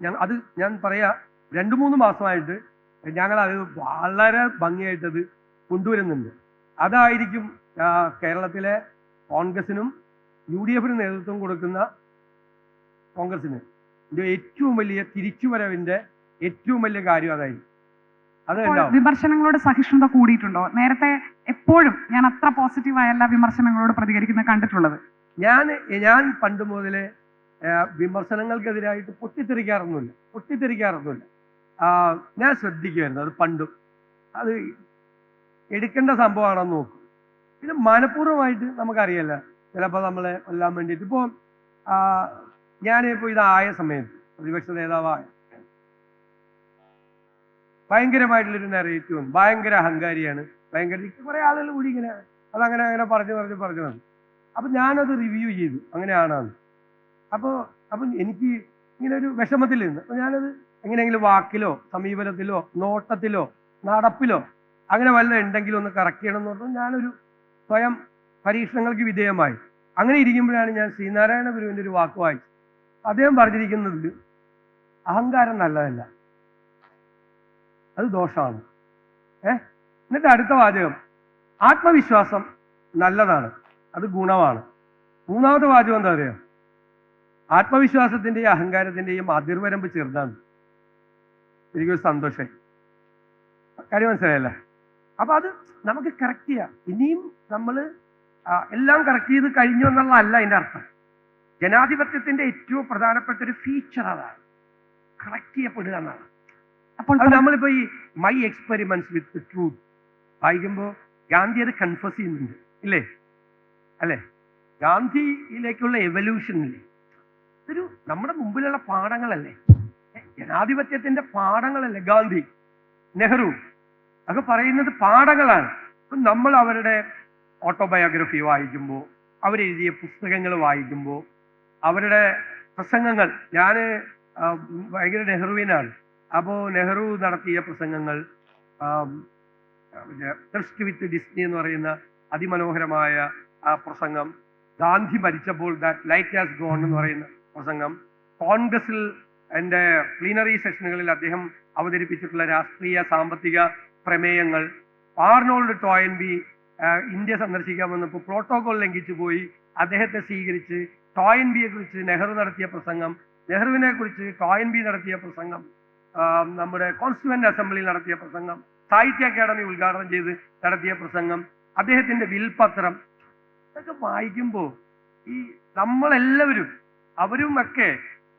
ഞാൻ അത് ഞാൻ പറയാ രണ്ട് മൂന്ന് മാസമായിട്ട് ഞങ്ങൾ അത് വളരെ ഭംഗിയായിട്ടത് കൊണ്ടുവരുന്നുണ്ട്. അതായിരിക്കും കേരളത്തിലെ കോൺഗ്രസിനും യു ഡി എഫിനും നേതൃത്വം കൊടുക്കുന്ന കോൺഗ്രസിന് ഇതിന്റെ ഏറ്റവും വലിയ തിരിച്ചുവരവിന്റെ ഏറ്റവും വലിയ കാര്യം അതായി. അത് വിമർശനങ്ങളോട് സഹിഷ്ണുത കൂടിയിട്ടുണ്ടോ? നേരത്തെ എപ്പോഴും ഞാൻ അത്ര പോസിറ്റീവ് ആയല്ല വിമർശനങ്ങളോട് പ്രതികരിക്കുന്ന കണ്ടിട്ടുള്ളത്. ഞാൻ ഞാൻ പണ്ട് മുതലേ വിമർശനങ്ങൾക്കെതിരായിട്ട് പൊട്ടിത്തെറിക്കാറൊന്നുമില്ല. പൊട്ടിത്തെറിക്കാറൊന്നുമില്ല. ആ, ഞാൻ ശ്രദ്ധിക്കുമായിരുന്നു അത് പണ്ടും. അത് എടുക്കേണ്ട സംഭവമാണെന്ന് നോക്കും. പിന്നെ മനഃപൂർവമായിട്ട് നമുക്കറിയല്ല ചിലപ്പോൾ നമ്മളെ കൊല്ലാൻ വേണ്ടിയിട്ട്. ഇപ്പോൾ ഞാനിപ്പോൾ ഇതായ സമയത്ത് പ്രതിപക്ഷ നേതാവായ ഭയങ്കരമായിട്ടുള്ളൊരു നെറേറ്റീവ് വന്നു. ഭയങ്കര അഹങ്കാരിയാണ്. ഭയങ്കര കുറേ ആളുകൾ കൂടി ഇങ്ങനെ അതങ്ങനെ അങ്ങനെ പറഞ്ഞു പറഞ്ഞു പറഞ്ഞു വന്നു. അപ്പം ഞാനത് റിവ്യൂ ചെയ്തു. അങ്ങനെയാണെന്ന് അപ്പോൾ അപ്പം എനിക്ക് ഇങ്ങനെ ഒരു വിഷമത്തിൽ നിന്ന് അപ്പം ഞാനത് എങ്ങനെയെങ്കിലും വാക്കിലോ സമീപനത്തിലോ നോട്ടത്തിലോ നടപ്പിലോ അങ്ങനെ വല്ല ഉണ്ടെങ്കിലും ഒന്ന് കറക്റ്റ് ചെയ്യണം എന്ന് പറഞ്ഞു ഞാനൊരു സ്വയം പരീക്ഷണങ്ങൾക്ക് വിധേയമായി. അങ്ങനെ ഇരിക്കുമ്പോഴാണ് ഞാൻ ശ്രീനാരായണ ഗുരുവിന്റെ ഒരു വാക്ക് വായിച്ചത്. അദ്ദേഹം പറഞ്ഞിരിക്കുന്നത് അഹങ്കാരം നല്ലതല്ല. അത് ദോഷമാണ്. ഏ? എന്നിട്ട് അടുത്ത വാചകം. ആത്മവിശ്വാസം നല്ലതാണ്. അത് ഗുണമാണ്. മൂന്നാമത്തെ വാചകം എന്താ പറയുക? ആത്മവിശ്വാസത്തിന്റെയും അഹങ്കാരത്തിന്റെയും അതിർവരമ്പ് ചെറുതാണ്. എനിക്കൊരു സന്തോഷമായി കാര്യം മനസ്സിലായല്ലേ? അപ്പൊ അത് നമുക്ക് കറക്റ്റ് ചെയ്യാം. ഇനിയും നമ്മൾ എല്ലാം കറക്റ്റ് ചെയ്ത് കഴിഞ്ഞു എന്നുള്ളതല്ല അതിന്റെ അർത്ഥം. ജനാധിപത്യത്തിന്റെ ഏറ്റവും പ്രധാനപ്പെട്ട ഒരു ഫീച്ചർ അതാണ്. കറക്റ്റ് ചെയ്യപ്പെടുക എന്നാണ്. അപ്പോൾ നമ്മളിപ്പോ ഈ മൈ എക്സ്പെരിമെന്റ്സ് വിത്ത് ട്രൂത്ത് വായിക്കുമ്പോൾ ഗാന്ധി അത് കൺഫസ് ചെയ്യുന്നുണ്ട്. ഇല്ലേ? അല്ലേ? ഗാന്ധിയിലേക്കുള്ള എവല്യൂഷൻ ഇല്ലേ? ഇതൊരു നമ്മുടെ മുമ്പിലുള്ള പാഠങ്ങളല്ലേ? ജനാധിപത്യത്തിന്റെ പാഠങ്ങളല്ലേ ഗാന്ധി? നെഹ്റു ഒക്കെ പറയുന്നത് പാഠങ്ങളാണ്. അപ്പൊ നമ്മൾ അവരുടെ ഓട്ടോബയോഗ്രഫി വായിക്കുമ്പോൾ അവരെഴുതിയ പുസ്തകങ്ങൾ വായിക്കുമ്പോൾ അവരുടെ പ്രസംഗങ്ങൾ. ഞാൻ ഭയങ്കര നെഹ്റുവിനാണ്. അപ്പോൾ നെഹ്റു നടത്തിയ പ്രസംഗങ്ങൾ ട്രസ്റ്റ് വിത്ത് ഡിസ്നി എന്ന് പറയുന്ന അതിമനോഹരമായ ആ പ്രസംഗം ഗാന്ധി മരിച്ചപ്പോൾ ദാറ്റ് ലൈറ്റ് ആസ് ഗോൺ എന്ന് പറയുന്ന പ്രസംഗം കോൺഗ്രസിൽ എന്റെ പ്ലീനറി സെഷനുകളിൽ അദ്ദേഹം അവതരിപ്പിച്ചിട്ടുള്ള രാഷ്ട്രീയ സാമ്പത്തിക പ്രമേയങ്ങൾ ആർണോൾഡ് ടോയൻബി ഇന്ത്യ സന്ദർശിക്കാൻ വന്നപ്പോൾ പ്രോട്ടോകോൾ ലംഘിച്ചു പോയി അദ്ദേഹത്തെ സ്വീകരിച്ച് ടോയൻബിയെ കുറിച്ച് നെഹ്റു നടത്തിയ പ്രസംഗം നെഹ്റുവിനെ കുറിച്ച് ടോയൻബി നടത്തിയ പ്രസംഗം നമ്മുടെ കോൺസ്റ്റുവന്റ് അസംബ്ലിയിൽ നടത്തിയ പ്രസംഗം സാഹിത്യ അക്കാദമി ഉദ്ഘാടനം ചെയ്ത് നടത്തിയ പ്രസംഗം അദ്ദേഹത്തിന്റെ വിൽപത്രം ഇതൊക്കെ വായിക്കുമ്പോൾ ഈ നമ്മളെല്ലാവരും അവരും ഒക്കെ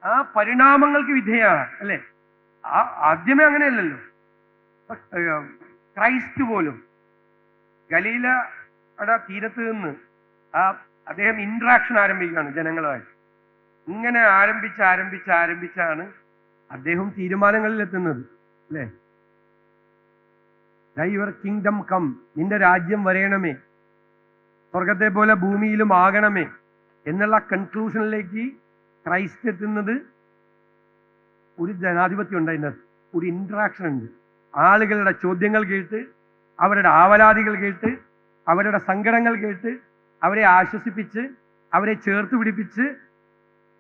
ആ പരിണാമങ്ങൾക്ക് വിധേയമാണ് അല്ലെ? ആ ആദ്യമേ അങ്ങനെയല്ലല്ലോ. ക്രൈസ്റ്റ് പോലും ഗലീല ഗലീലയുടെ തീരത്ത് നിന്ന് ആ അദ്ദേഹം ഇൻട്രാക്ഷൻ ആരംഭിക്കുകയാണ് ജനങ്ങളുമായി ഇങ്ങനെ ആരംഭിച്ച് ആരംഭിച്ച് ആരംഭിച്ചാണ് അദ്ദേഹം തീരുമാനങ്ങളിൽ എത്തുന്നത് അല്ലേ യുവർ കിങ്ഡം കം നിന്റെ രാജ്യം വരയണമേ. സ്വർഗത്തെ പോലെ ഭൂമിയിലും ആകണമേ എന്നുള്ള കൺക്ലൂഷനിലേക്ക് ക്രൈസ്റ്റ് എത്തുന്നത് ഒരു ജനാധിപത്യം ഉണ്ട് അതിനകത്ത് ഒരു ഇൻട്രാക്ഷൻ ഉണ്ട്. ആളുകളുടെ ചോദ്യങ്ങൾ കേട്ട് അവരുടെ ആവലാതികൾ കേട്ട് അവരുടെ സങ്കടങ്ങൾ കേട്ട് അവരെ ആശ്വസിപ്പിച്ച് അവരെ ചേർത്ത് പിടിപ്പിച്ച്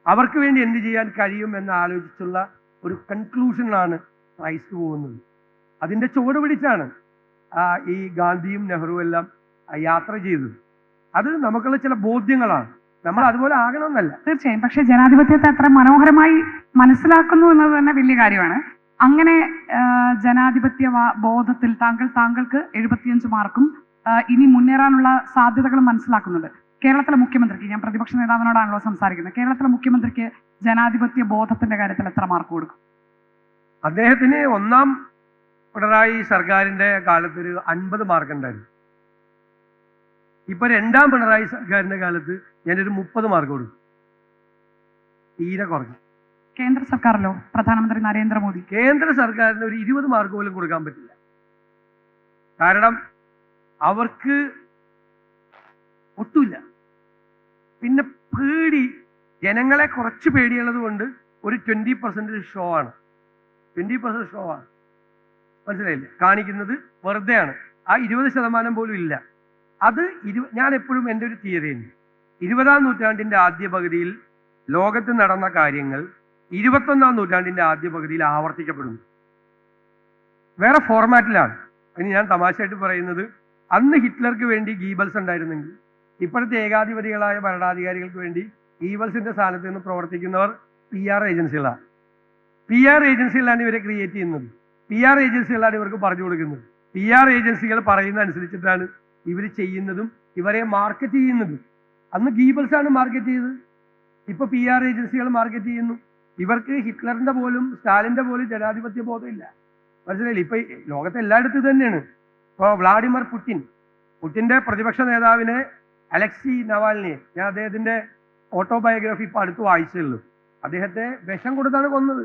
അവർക്ക് വേണ്ടി എന്ത് ചെയ്യാൻ കഴിയും എന്ന് ആലോചിച്ചുള്ള ഒരു കൺക്ലൂഷനാണ് ക്രൈസ്റ്റ് പോകുന്നത്. അതിന്റെ ചുവട് പിടിച്ചാണ് ഈ ഗാന്ധിയും നെഹ്റുവും എല്ലാം യാത്ര ചെയ്തത്. അത് നമുക്കുള്ള ചില ബോധ്യങ്ങളാണ്. നമ്മൾ അതുപോലെ ആകണമെന്നല്ല. തീർച്ചയായും. പക്ഷെ ജനാധിപത്യത്തെ അത്ര മനോഹരമായി മനസ്സിലാക്കുന്നു എന്നത് തന്നെ വലിയ കാര്യമാണ്. അങ്ങനെ ജനാധിപത്യ ബോധത്തിൽ താങ്കൾ താങ്കൾക്ക് എഴുപത്തിയഞ്ച് മാർക്കും ഇനി മുന്നേറാനുള്ള സാധ്യതകൾ മനസ്സിലാക്കുന്നുണ്ട്. കേരളത്തിലെ മുഖ്യമന്ത്രിക്ക് ഞാൻ പ്രതിപക്ഷ നേതാവിനോടാണല്ലോ സംസാരിക്കുന്നത് കേരളത്തിലെ മുഖ്യമന്ത്രിക്ക് ജനാധിപത്യ ബോധത്തിന്റെ കാര്യത്തിൽ എത്ര മാർക്ക് കൊടുക്കും? അദ്ദേഹത്തിന് ഒന്നാം പിണറായി സർക്കാരിന്റെ കാലത്ത് ഒരു അൻപത് മാർക്ക് ഉണ്ടായിരുന്നു. ഇപ്പൊ രണ്ടാം പിണറായി സർക്കാരിന്റെ കാലത്ത് ഞാനൊരു മുപ്പത് മാർക്ക് കൊടുക്കും. തീരെ കുറഞ്ഞു. കേന്ദ്ര സർക്കാരിലോ? പ്രധാനമന്ത്രി നരേന്ദ്രമോദി? കേന്ദ്ര സർക്കാരിന് ഒരു ഇരുപത് മാർക്ക് പോലും കൊടുക്കാൻ പറ്റില്ല. കാരണം അവർക്ക് ഒട്ടുമില്ല. പിന്നെ പേടി ജനങ്ങളെ കുറച്ച് പേടിയുള്ളത് കൊണ്ട് ഒരു ട്വന്റി പെർസെന്റ് ഷോ ആണ്. ട്വന്റി പെർസെന്റ് ഷോ ആണ്. മനസ്സിലായില്ലേ? കാണിക്കുന്നത് വെറുതെയാണ്. ആ ഇരുപത് ശതമാനം പോലും ഇല്ല. അത് ഇരു ഞാൻ എപ്പോഴും എന്റെ ഒരു തിയറി ഉണ്ട് ഇരുപതാം നൂറ്റാണ്ടിന്റെ ആദ്യ പകുതിയിൽ ലോകത്ത് നടന്ന കാര്യങ്ങൾ ഇരുപത്തൊന്നാം നൂറ്റാണ്ടിന്റെ ആദ്യ പകുതിയിൽ ആവർത്തിക്കപ്പെടുന്നു. വേറെ ഫോർമാറ്റിലാണ് ഇനി ഞാൻ തമാശയായിട്ട് പറയുന്നത് അന്ന് ഹിറ്റ്ലർക്ക് വേണ്ടി ഗീബൽസ് ഉണ്ടായിരുന്നെങ്കിൽ ഇപ്പോഴത്തെ ഏകാധിപതികളായ ഭരണാധികാരികൾക്ക് വേണ്ടി ഗീബൽസിന്റെ സ്ഥാനത്ത് നിന്ന് പ്രവർത്തിക്കുന്നവർ പി ആർ ഏജൻസികളാണ്. പി ആർ ഏജൻസികളാണ് ഇവരെ ക്രിയേറ്റ് ചെയ്യുന്നത്. പി ആർ ഏജൻസികളാണ് ഇവർക്ക് പറഞ്ഞു കൊടുക്കുന്നത്. പി ആർ ഏജൻസികൾ പറയുന്ന അനുസരിച്ചിട്ടാണ് ഇവർ ചെയ്യുന്നതും ഇവരെ മാർക്കറ്റ് ചെയ്യുന്നതും. അന്ന് ഗീബൽസ് ആണ് മാർക്കറ്റ് ചെയ്തത്. ഇപ്പൊ പി ആർ ഏജൻസികൾ മാർക്കറ്റ് ചെയ്യുന്നു. ഇവർക്ക് ഹിറ്റ്ലറിന്റെ പോലും സ്റ്റാലിന്റെ പോലും ജനാധിപത്യ ബോധമില്ല. മനസ്സിലായില്ല? ഇപ്പൊ ലോകത്തെ എല്ലായിടത്തും തന്നെയാണ്. ഇപ്പോൾ വ്ളാഡിമിർ പുടിൻ പുടിന്റെ പ്രതിപക്ഷ നേതാവിനെ അലക്സി നവാലിനെ ഞാൻ അദ്ദേഹത്തിന്റെ ഓട്ടോബയോഗ്രഫി ഇപ്പൊ അടുത്ത് വായിച്ചുള്ളൂ അദ്ദേഹത്തെ വിഷം കൊടുത്താണ് കൊന്നത്.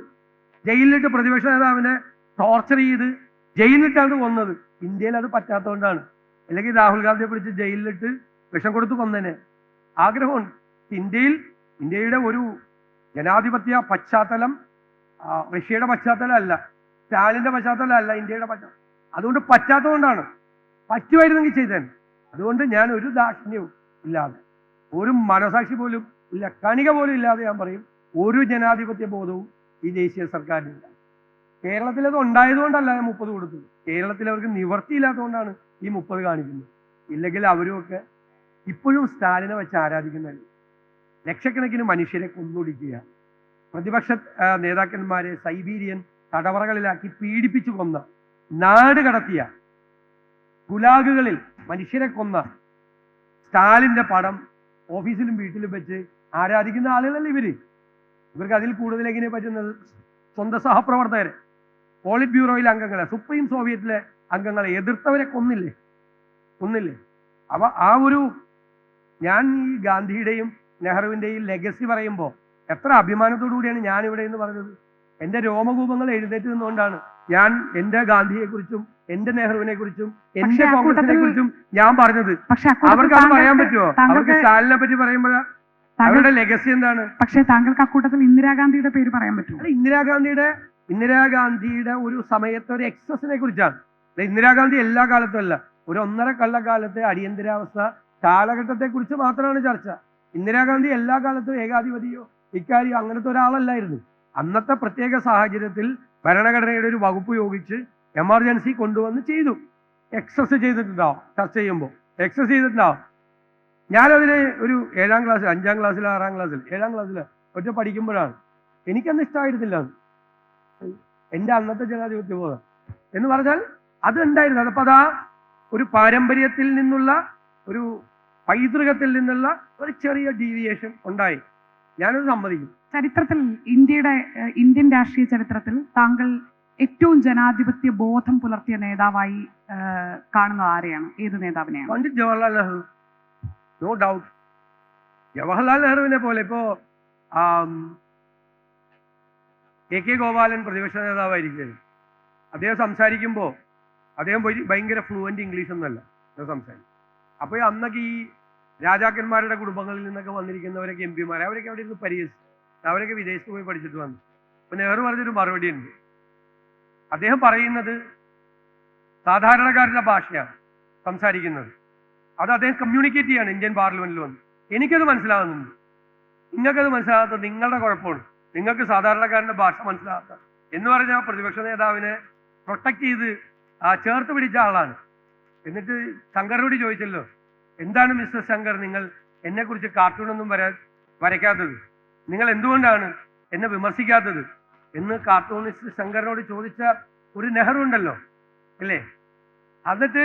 ജയിലിലിട്ട് പ്രതിപക്ഷ നേതാവിനെ ടോർച്ചർ ചെയ്ത് ജയിലിലിട്ടാണ് കൊന്നത്. ഇന്ത്യയിൽ അത് പറ്റാത്തതുകൊണ്ടാണ്. അല്ലെങ്കിൽ രാഹുൽ ഗാന്ധിയെ പിടിച്ച് ജയിലിലിട്ട് വിഷം കൊടുത്ത് കൊന്നേനെ ആഗ്രഹമുണ്ട്. ഇന്ത്യയിൽ ഇന്ത്യയുടെ ഒരു ജനാധിപത്യ പശ്ചാത്തലം റഷ്യയുടെ പശ്ചാത്തലം അല്ല സ്റ്റാലിന്റെ പശ്ചാത്തലം അല്ല ഇന്ത്യയുടെ പശ്ചാത്തലം. അതുകൊണ്ട് പറ്റാത്തതുകൊണ്ടാണ്. പറ്റുമായിരുന്നെങ്കിൽ ചെയ്തേൻ അതുകൊണ്ട് ഞാൻ ഒരു ദാക്ഷിണ്യവും ഇല്ലാതെ ഒരു മനസാക്ഷി പോലും ഇല്ല കണിക പോലും ഇല്ലാതെ ഞാൻ പറയും ഒരു ജനാധിപത്യ ബോധവും ഈ ദേശീയ സർക്കാരിനില്ല കേരളത്തിൽ അത് ഉണ്ടായതുകൊണ്ടല്ല ഞാൻ മുപ്പത് കൊടുത്തത്. കേരളത്തിൽ അവർക്ക് നിവർത്തിയില്ലാത്തതുകൊണ്ടാണ് ഈ മുപ്പത് കാണിക്കുന്നത്. ഇല്ലെങ്കിൽ അവരുമൊക്കെ ഇപ്പോഴും സ്റ്റാലിനെ വെച്ച് ആരാധിക്കുന്നതല്ല? ലക്ഷക്കണക്കിന് മനുഷ്യരെ കൊന്നൊടിക്കുക പ്രതിപക്ഷ നേതാക്കന്മാരെ സൈബീരിയൻ തടവറകളിലാക്കി പീഡിപ്പിച്ചു കൊന്ന നാട് കടത്തിയ ഗുലാഗുകളിൽ മനുഷ്യരെ കൊന്ന സ്റ്റാലിന്റെ പടം ഓഫീസിലും വീട്ടിലും വെച്ച് ആരാധിക്കുന്ന ആളുകളല്ല ഇവർ? ഇവർക്ക് അതിൽ കൂടുതൽ എങ്ങനെ പറ്റുന്നത്? സ്വന്തം സഹപ്രവർത്തകരെ. പോളിറ്റ് ബ്യൂറോയിലെ അംഗങ്ങളെ സുപ്രീം സോവിയറ്റിലെ അംഗങ്ങളെ എതിർത്തവരെ കൊന്നില്ലേ? കൊന്നില്ലേ? അപ്പൊ ആ ഒരു ഞാൻ ഈ ഗാന്ധിയുടെയും നെഹ്റുവിന്റെയും ലെഗസി പറയുമ്പോൾ എത്ര അഭിമാനത്തോടു കൂടിയാണ് ഞാൻ ഇവിടെ എന്ന് പറഞ്ഞത്. എന്റെ രോമകൂപങ്ങൾ എഴുന്നേറ്റ് നിന്നുകൊണ്ടാണ് ഞാൻ എന്റെ ഗാന്ധിയെ കുറിച്ചും എന്റെ നെഹ്റുവിനെ കുറിച്ചും എന്റെ കോൺഗ്രസിനെ കുറിച്ചും ഞാൻ പറഞ്ഞത്. പക്ഷെ അവർക്ക് അത് പറയാൻ പറ്റുമോ? അവർക്ക് സ്റ്റാലിനെ പറ്റി പറയുമ്പോഴാ അവരുടെ ലെഗസി എന്താണ്? പക്ഷേ താങ്കൾക്ക് അക്കൂട്ടത്തിൽ ഇന്ദിരാഗാന്ധിയുടെ പേര് പറയാൻ പറ്റും ഇന്ദിരാഗാന്ധിയുടെ ഇന്ദിരാഗാന്ധിയുടെ ഒരു സമയത്തെ ഒരു എക്സസിനെ കുറിച്ചാണ്. ഇന്ദിരാഗാന്ധി എല്ലാ കാലത്തും അല്ല. ഒരു ഒന്നര കൊല്ലക്കാലത്തെ അടിയന്തരാവസ്ഥ കാലഘട്ടത്തെ കുറിച്ച് മാത്രമാണ് ചർച്ച. ഇന്ദിരാഗാന്ധി എല്ലാ കാലത്തും ഏകാധിപതിയോ ഇക്കാര്യോ അങ്ങനത്തെ ഒരാളല്ലായിരുന്നു. അന്നത്തെ പ്രത്യേക സാഹചര്യത്തിൽ ഭരണഘടനയുടെ ഒരു വകുപ്പ് യോഗിച്ച് എമർജൻസി കൊണ്ടുവന്ന് ചെയ്തു. എക്സസ് ചെയ്തിട്ടുണ്ടാവും ചർച്ച ചെയ്യുമ്പോൾ. എക്സസ് ചെയ്തിട്ടുണ്ടാവും ഞാനതിന് ഒരു ഏഴാം ക്ലാസ്സിൽ അഞ്ചാം ക്ലാസ്സിൽ ആറാം ക്ലാസ്സിൽ ഏഴാം ക്ലാസ്സിൽ ഒറ്റ പഠിക്കുമ്പോഴാണ്. എനിക്കന്ന് ഇഷ്ടമായിരുന്നില്ല എന്റെ അന്നത്തെ ജനാധിപത്യ ബോധം എന്ന് പറഞ്ഞാൽ അത് ഉണ്ടായിരുന്നു അതപ്പോൾ അതാ ഒരു പാരമ്പര്യത്തിൽ നിന്നുള്ള ഒരു പൈതൃകത്തിൽ നിന്നുള്ള ഒരു ചെറിയ ഡീവിയേഷൻ ഉണ്ടായി. ഞാനത് സമ്മതിക്കും. ചരിത്രത്തിൽ ഇന്ത്യയുടെ ഇന്ത്യൻ രാഷ്ട്രീയ ചരിത്രത്തിൽ താങ്കൾ ഏറ്റവും ജനാധിപത്യ ബോധം പുലർത്തിയ നേതാവായി കാണുന്ന ആരെയാണ്? ഏത് നേതാവിനെയാണ്? പണ്ഡിറ്റ് ജവഹർലാൽ നെഹ്റു. നോ ഡൗട്ട് ജവഹർലാൽ നെഹ്റുവിനെ പോലെ ഇപ്പോ എ കെ ഗോപാലൻ പ്രതിപക്ഷ നേതാവായിരിക്കും അദ്ദേഹം സംസാരിക്കുമ്പോൾ അദ്ദേഹം ഭയ- ഭയങ്കര ഫ്ലുവന്റ് ഇംഗ്ലീഷ് ഒന്നല്ല സംസാരിക്കും. അപ്പോൾ അന്നൊക്കെ ഈ രാജാക്കന്മാരുടെ കുടുംബങ്ങളിൽ നിന്നൊക്കെ വന്നിരിക്കുന്നവരൊക്കെ എം പിമാരെ അവരൊക്കെ അവിടെ ഇരുന്ന് പരിഹസിച്ചു. അവരൊക്കെ വിദേശത്ത് പോയി പഠിച്ചിട്ട് വന്നു. അപ്പൊ നെഹ്റു പറഞ്ഞൊരു മറുപടി ഉണ്ട്. അദ്ദേഹം പറയുന്നത് സാധാരണക്കാരുടെ ഭാഷയാണ് സംസാരിക്കുന്നത്. അത് അദ്ദേഹം കമ്മ്യൂണിക്കേറ്റ് ചെയ്യാണ് ഇന്ത്യൻ പാർലമെന്റിൽ വന്ന്. എനിക്കത് മനസ്സിലാകുന്നുണ്ട് നിങ്ങൾക്കത് മനസ്സിലാകാത്ത നിങ്ങളുടെ കുഴപ്പമാണ്. നിങ്ങൾക്ക് സാധാരണക്കാരന്റെ ഭാഷ മനസ്സിലാകാത്ത എന്ന് പറഞ്ഞാൽ പ്രതിപക്ഷ നേതാവിനെ പ്രൊട്ടക്ട് ചെയ്ത് ആ ചേർത്ത് പിടിച്ച ആളാണ്. എന്നിട്ട് ശങ്കറിനോട് ചോദിച്ചല്ലോ എന്താണ് മിസ്റ്റർ ശങ്കർ നിങ്ങൾ എന്നെക്കുറിച്ച് കാർട്ടൂണൊന്നും വരാ വരയ്ക്കാത്തത്? നിങ്ങൾ എന്തുകൊണ്ടാണ് എന്നെ വിമർശിക്കാത്തത്? എന്ന് കാർട്ടൂണിസ്റ്റ് ശങ്കറിനോട് ചോദിച്ച ഒരു നെഹ്റു ഉണ്ടല്ലോ അല്ലേ? എന്നിട്ട്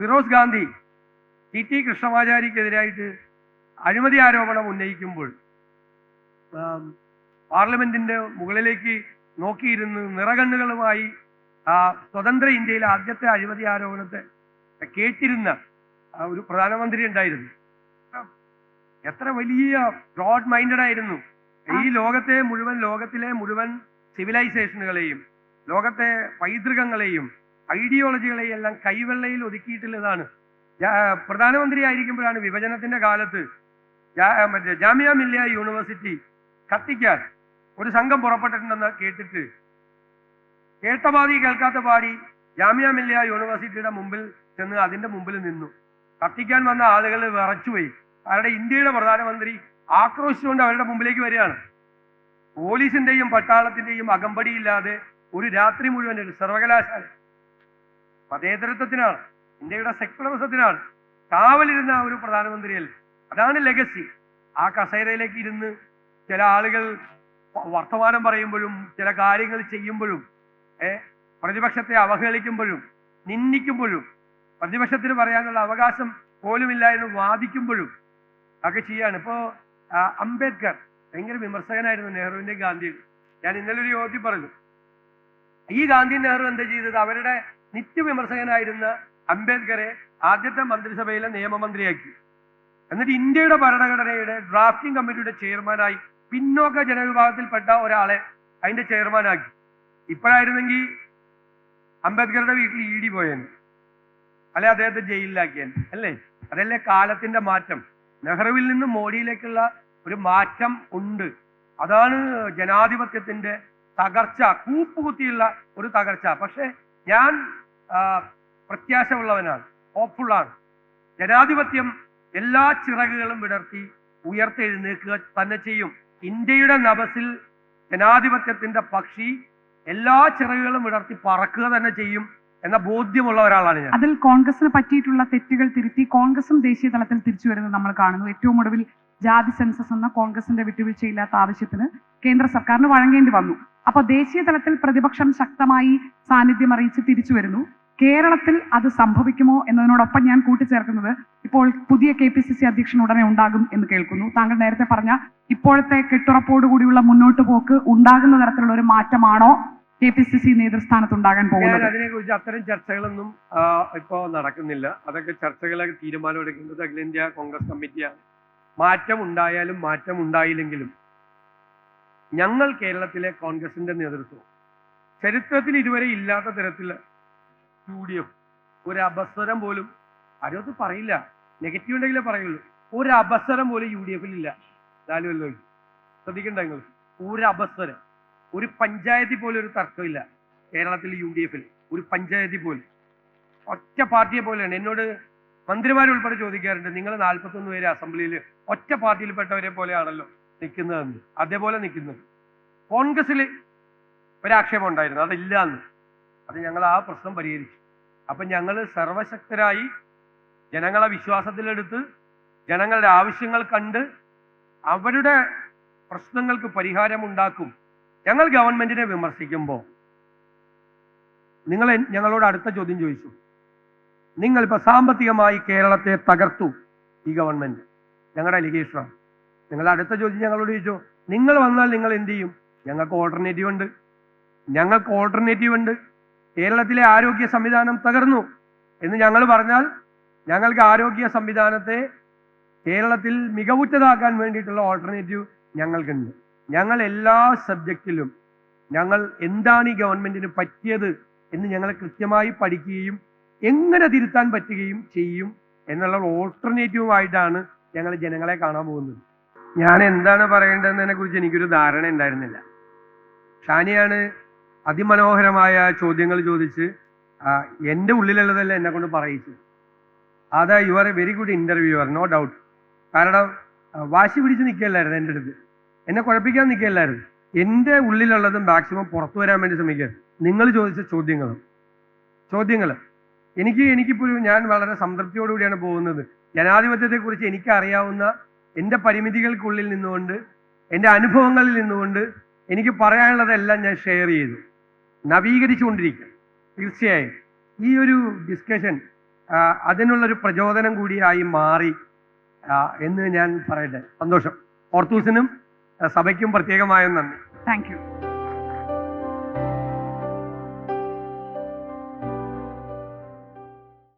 ഫിറോസ് ഗാന്ധി ടി ടി കൃഷ്ണമാചാരിക്കെതിരായിട്ട് അഴിമതി ആരോപണം ഉന്നയിക്കുമ്പോൾ പാർലമെന്റിന്റെ മുകളിലേക്ക് നോക്കിയിരുന്ന് നിറകണ്ണുകളുമായി ആ സ്വതന്ത്ര ഇന്ത്യയിലെ ആദ്യത്തെ അഴിമതി ആരോപണത്തെ കേട്ടിരുന്ന ഒരു പ്രധാനമന്ത്രി ഉണ്ടായിരുന്നു. എത്ര വലിയ ബ്രോഡ് മൈൻഡഡ് ആയിരുന്നു. ഈ ലോകത്തെ മുഴുവൻ ലോകത്തിലെ മുഴുവൻ സിവിലൈസേഷനുകളെയും ലോകത്തെ പൈതൃകങ്ങളെയും ഐഡിയോളജികളെയും എല്ലാം കൈവെള്ളയിൽ ഒതുക്കിയിട്ടുള്ളതാണ്. പ്രധാനമന്ത്രി ആയിരിക്കുമ്പോഴാണ് വിഭജനത്തിന്റെ കാലത്ത് ജാമ്യ മറ്റേ ജാമിയ മില്ലിയ യൂണിവേഴ്സിറ്റി കത്തിക്കാൻ ഒരു സംഘം പുറപ്പെട്ടിട്ടുണ്ടെന്ന് കേട്ടിട്ട് കേട്ട പാതി കേൾക്കാത്ത പാടി ജാമിയ മില്ലിയ യൂണിവേഴ്സിറ്റിയുടെ മുമ്പിൽ ചെന്ന് അതിന്റെ മുമ്പിൽ നിന്നു. കത്തിക്കാൻ വന്ന ആളുകൾ വിറച്ചുപോയി. അവരുടെ ഇന്ത്യയുടെ പ്രധാനമന്ത്രി ആക്രോശിച്ചുകൊണ്ട് അവരുടെ മുമ്പിലേക്ക് വരികയാണ്. പോലീസിന്റെയും പട്ടാളത്തിന്റെയും അകമ്പടിയില്ലാതെ ഒരു രാത്രി മുഴുവൻ ഒരു സർവകലാശാല. മതേതരത്വത്തിനാണ് ഇന്ത്യയുടെ സെക്യുലറിസത്തിനാണ് കാവലിരുന്ന ഒരു പ്രധാനമന്ത്രിയല്ലേ? അതാണ് ലെഗസി ആ കസേരയിലേക്ക് ഇരുന്ന് ചില ആളുകൾ വർത്തമാനം പറയുമ്പോഴും ചില കാര്യങ്ങൾ ചെയ്യുമ്പോഴും ഏ പ്രതിപക്ഷത്തെ അവഹേളിക്കുമ്പോഴും നിന്ദിക്കുമ്പോഴും പ്രതിപക്ഷത്തിന് പറയാനുള്ള അവകാശം പോലുമില്ല എന്ന് വാദിക്കുമ്പോഴും ഒക്കെ ചെയ്യാണ്. ഇപ്പോ അംബേദ്കർ ഭയങ്കര വിമർശകനായിരുന്നു നെഹ്റുവിന്റെ ഗാന്ധിയുടെ ഞാൻ ഇന്നലെ ഒരു യോഗത്തിൽ പറഞ്ഞു. ഈ ഗാന്ധി നെഹ്റു എന്താ ചെയ്തത്? അവരുടെ നിത്യവിമർശകനായിരുന്ന അംബേദ്കറെ ആദ്യത്തെ മന്ത്രിസഭയിലെ നിയമമന്ത്രിയാക്കി. എന്നിട്ട് ഇന്ത്യയുടെ ഭരണഘടനയുടെ ഡ്രാഫ്റ്റിംഗ് കമ്മിറ്റിയുടെ ചെയർമാനായി പിന്നോക്ക ജനവിഭാഗത്തിൽപ്പെട്ട ഒരാളെ അതിന്റെ ചെയർമാനാക്കി. ഇപ്പോഴായിരുന്നെങ്കിൽ അംബേദ്കറുടെ വീട്ടിൽ ഇ ഡി പോയേനെ. അല്ലെ അദ്ദേഹത്തെ ജയിലിലാക്കിയെന്ന് അല്ലേ? അതല്ലേ കാലത്തിന്റെ മാറ്റം. നെഹ്റുവിൽ നിന്ന് മോഡിയിലേക്കുള്ള ഒരു മാറ്റം ഉണ്ട്. അതാണ് ജനാധിപത്യത്തിന്റെ തകർച്ച കൂപ്പുകുത്തിയുള്ള ഒരു തകർച്ച. പക്ഷെ ഞാൻ പ്രത്യാശ ഉള്ളവനാണ് ഹോപ്പ്ഫുള്ളാണ് ജനാധിപത്യം എല്ലാ ചിറകുകളും വിടർത്തി ഉയർത്തെഴുന്നേൽക്കുക തന്നെ ചെയ്യും. ഇന്ത്യയുടെ നബസിൽ ജനാധിപത്യത്തിന്റെ പക്ഷി എല്ലാ ചിറകുകളും വിടർത്തി പറക്കുക തന്നെ ചെയ്യും. എന്ന ബോധ്യമുള്ള ഒരാളാണ് ഞാൻ. അതിൽ കോൺഗ്രസിന് പറ്റിയിട്ടുള്ള തെറ്റുകൾ തിരുത്തി കോൺഗ്രസും ദേശീയ തലത്തിൽ തിരിച്ചു വരുന്നത് നമ്മൾ കാണുന്നു. ഏറ്റവും ഒടുവിൽ ജാതി സെൻസസ് എന്ന കോൺഗ്രസിന്റെ വിട്ടുവീഴ്ചയില്ലാത്ത ആവശ്യത്തിന് കേന്ദ്ര സർക്കാരിന് വഴങ്ങേണ്ടി വന്നു. അപ്പൊ ദേശീയ തലത്തിൽ പ്രതിപക്ഷം ശക്തമായി സാന്നിധ്യം അറിയിച്ച് തിരിച്ചു വരുന്നു. കേരളത്തിൽ അത് സംഭവിക്കുമോ എന്നതിനോടൊപ്പം ഞാൻ കൂട്ടിച്ചേർക്കുന്നത് ഇപ്പോൾ പുതിയ കെ പി സി സി അധ്യക്ഷൻ ഉടനെ ഉണ്ടാകും എന്ന് കേൾക്കുന്നു. താങ്കൾ നേരത്തെ പറഞ്ഞ ഇപ്പോഴത്തെ കെട്ടുറപ്പോടുകൂടിയുള്ള മുന്നോട്ട് പോക്ക് ഉണ്ടാകുന്ന തരത്തിലുള്ള ഒരു മാറ്റമാണോ കെ പി സി സി നേതൃസ്ഥാനത്ത് ഉണ്ടാകാൻ പോകുന്നത്. അതിനെക്കുറിച്ച് അത്തരം ചർച്ചകളൊന്നും ഇപ്പൊ നടക്കുന്നില്ല. അതൊക്കെ ചർച്ചകളൊക്കെ തീരുമാനമെടുക്കുന്നത് അഖിലേന്ത്യാ കോൺഗ്രസ് കമ്മിറ്റിയാണ് മാറ്റം ഉണ്ടായാലും മാറ്റം ഉണ്ടായില്ലെങ്കിലും ഞങ്ങൾ കേരളത്തിലെ കോൺഗ്രസിന്റെ നേതൃത്വം ചരിത്രത്തിൽ ഇതുവരെ ഇല്ലാത്ത തരത്തിൽ യു ഡി എഫ് ഒരു അപസ്വരം പോലും ആരും പറയില്ല. നെഗറ്റീവ് ഉണ്ടെങ്കിലേ പറയുള്ളൂ. ഒരു അപസ്വരം പോലും യു ഡി എഫിൽ ഇല്ല ലാലുവല്ലോ ശ്രദ്ധിക്കണ്ട നിങ്ങൾ. ഒരു അപസ്വരം. ഒരു പഞ്ചായത്തിൽ പോലും ഒരു തർക്കമില്ല. കേരളത്തിൽ യു ഡി എഫിൽ ഒരു പഞ്ചായത്തിൽ പോലും. ഒറ്റ പാർട്ടിയെ പോലെയാണ്. എന്നോട് മന്ത്രിമാരുൾപ്പെടെ ചോദിക്കാറുണ്ട് നിങ്ങൾ നാൽപ്പത്തൊന്ന് പേര് അസംബ്ലിയിൽ ഒറ്റ പാർട്ടിയിൽപ്പെട്ടവരെ പോലെയാണല്ലോ നിൽക്കുന്നതെന്ന് അതേപോലെ നിൽക്കുന്നത് കോൺഗ്രസിൽ ഒരാക്ഷേപം ഉണ്ടായിരുന്നു അതില്ല എന്ന് അത് ഞങ്ങൾ ആ പ്രശ്നം പരിഹരിച്ചു. അപ്പം ഞങ്ങൾ സർവശക്തരായി ജനങ്ങളെ വിശ്വാസത്തിലെടുത്ത് ജനങ്ങളുടെ ആവശ്യങ്ങൾ കണ്ട് അവരുടെ പ്രശ്നങ്ങൾക്ക് പരിഹാരമുണ്ടാക്കും ഞങ്ങൾ ഗവൺമെന്റിനെ വിമർശിക്കുമ്പോൾ നിങ്ങൾ ഞങ്ങളോട് അടുത്ത ചോദ്യം ചോദിച്ചു. നിങ്ങൾ ഇപ്പൊ സാമ്പത്തികമായി കേരളത്തെ തകർത്തു ഈ ഗവൺമെന്റ്. ഞങ്ങളുടെ അലിഗേഷനാണ് നിങ്ങൾ അടുത്ത ചോദ്യം ഞങ്ങളോട് ചോദിച്ചു. നിങ്ങൾ വന്നാൽ നിങ്ങൾ എന്ത് ചെയ്യും? ഞങ്ങൾക്ക് ഓൾട്ടർനേറ്റീവ് ഉണ്ട്. ഞങ്ങൾക്ക് ഓൾട്ടർനേറ്റീവ് ഉണ്ട്. കേരളത്തിലെ ആരോഗ്യ സംവിധാനം തകർന്നു എന്ന് ഞങ്ങൾ പറഞ്ഞാൽ ഞങ്ങൾക്ക് ആരോഗ്യ സംവിധാനത്തെ കേരളത്തിൽ മികവുറ്റതാക്കാൻ വേണ്ടിയിട്ടുള്ള ഓൾട്ടർനേറ്റീവ് ഞങ്ങൾക്കുണ്ട്. ഞങ്ങൾ എല്ലാ സബ്ജക്റ്റിലും ഞങ്ങൾ എന്താണ് ഈ ഗവൺമെന്റിന് പറ്റിയത് എന്ന് ഞങ്ങൾ കൃത്യമായി പഠിക്കുകയും എങ്ങനെ തിരുത്താൻ പറ്റുകയും ചെയ്യും എന്നുള്ള ഓൾട്ടർനേറ്റീവുമായിട്ടാണ് ഞങ്ങൾ ജനങ്ങളെ കാണാൻ പോകുന്നത്. ഞാൻ എന്താണ് പറയേണ്ടതെന്നതിനെ കുറിച്ച് എനിക്കൊരു ധാരണ ഉണ്ടായിരുന്നില്ല. ഷാനിയാണ് അതിമനോഹരമായ ചോദ്യങ്ങൾ ചോദിച്ച് എന്റെ ഉള്ളിലുള്ളതല്ല എന്നെ കൊണ്ട് പറയിച്ചു. അതാ you are a very good interviewer no doubt കാരണം വാശി പിടിച്ച് നിൽക്കുകയല്ലായിരുന്നു എന്റെ അടുത്ത്. എന്നെ കുഴപ്പിക്കാൻ നിൽക്കുകയല്ലായിരുന്നു. എന്റെ ഉള്ളിലുള്ളത് മാക്സിമം പുറത്തു വരാൻ വേണ്ടി ശ്രമിക്കുക. നിങ്ങൾ ചോദിച്ച ചോദ്യങ്ങൾ ചോദ്യങ്ങൾ എനിക്ക് എനിക്കിപ്പോൾ ഞാൻ വളരെ സംതൃപ്തിയോടുകൂടിയാണ് പോകുന്നത്. ജനാധിപത്യത്തെക്കുറിച്ച് എനിക്കറിയാവുന്ന എന്റെ പരിമിതികൾക്കുള്ളിൽ നിന്നുകൊണ്ട് എന്റെ അനുഭവങ്ങളിൽ നിന്നുകൊണ്ട് എനിക്ക് പറയാനുള്ളതെല്ലാം ഞാൻ ഷെയർ ചെയ്തു. നവീകരിച്ചുകൊണ്ടിരിക്കുക. തീർച്ചയായും. ഈ ഒരു ഡിസ്കഷൻ അതിനുള്ളൊരു പ്രചോദനം കൂടിയായി മാറി എന്ന് ഞാൻ പറയട്ടെ. സന്തോഷം. ഓർത്തൂസിനും സഭയ്ക്കും പ്രത്യേകമായ നന്ദി. Thank you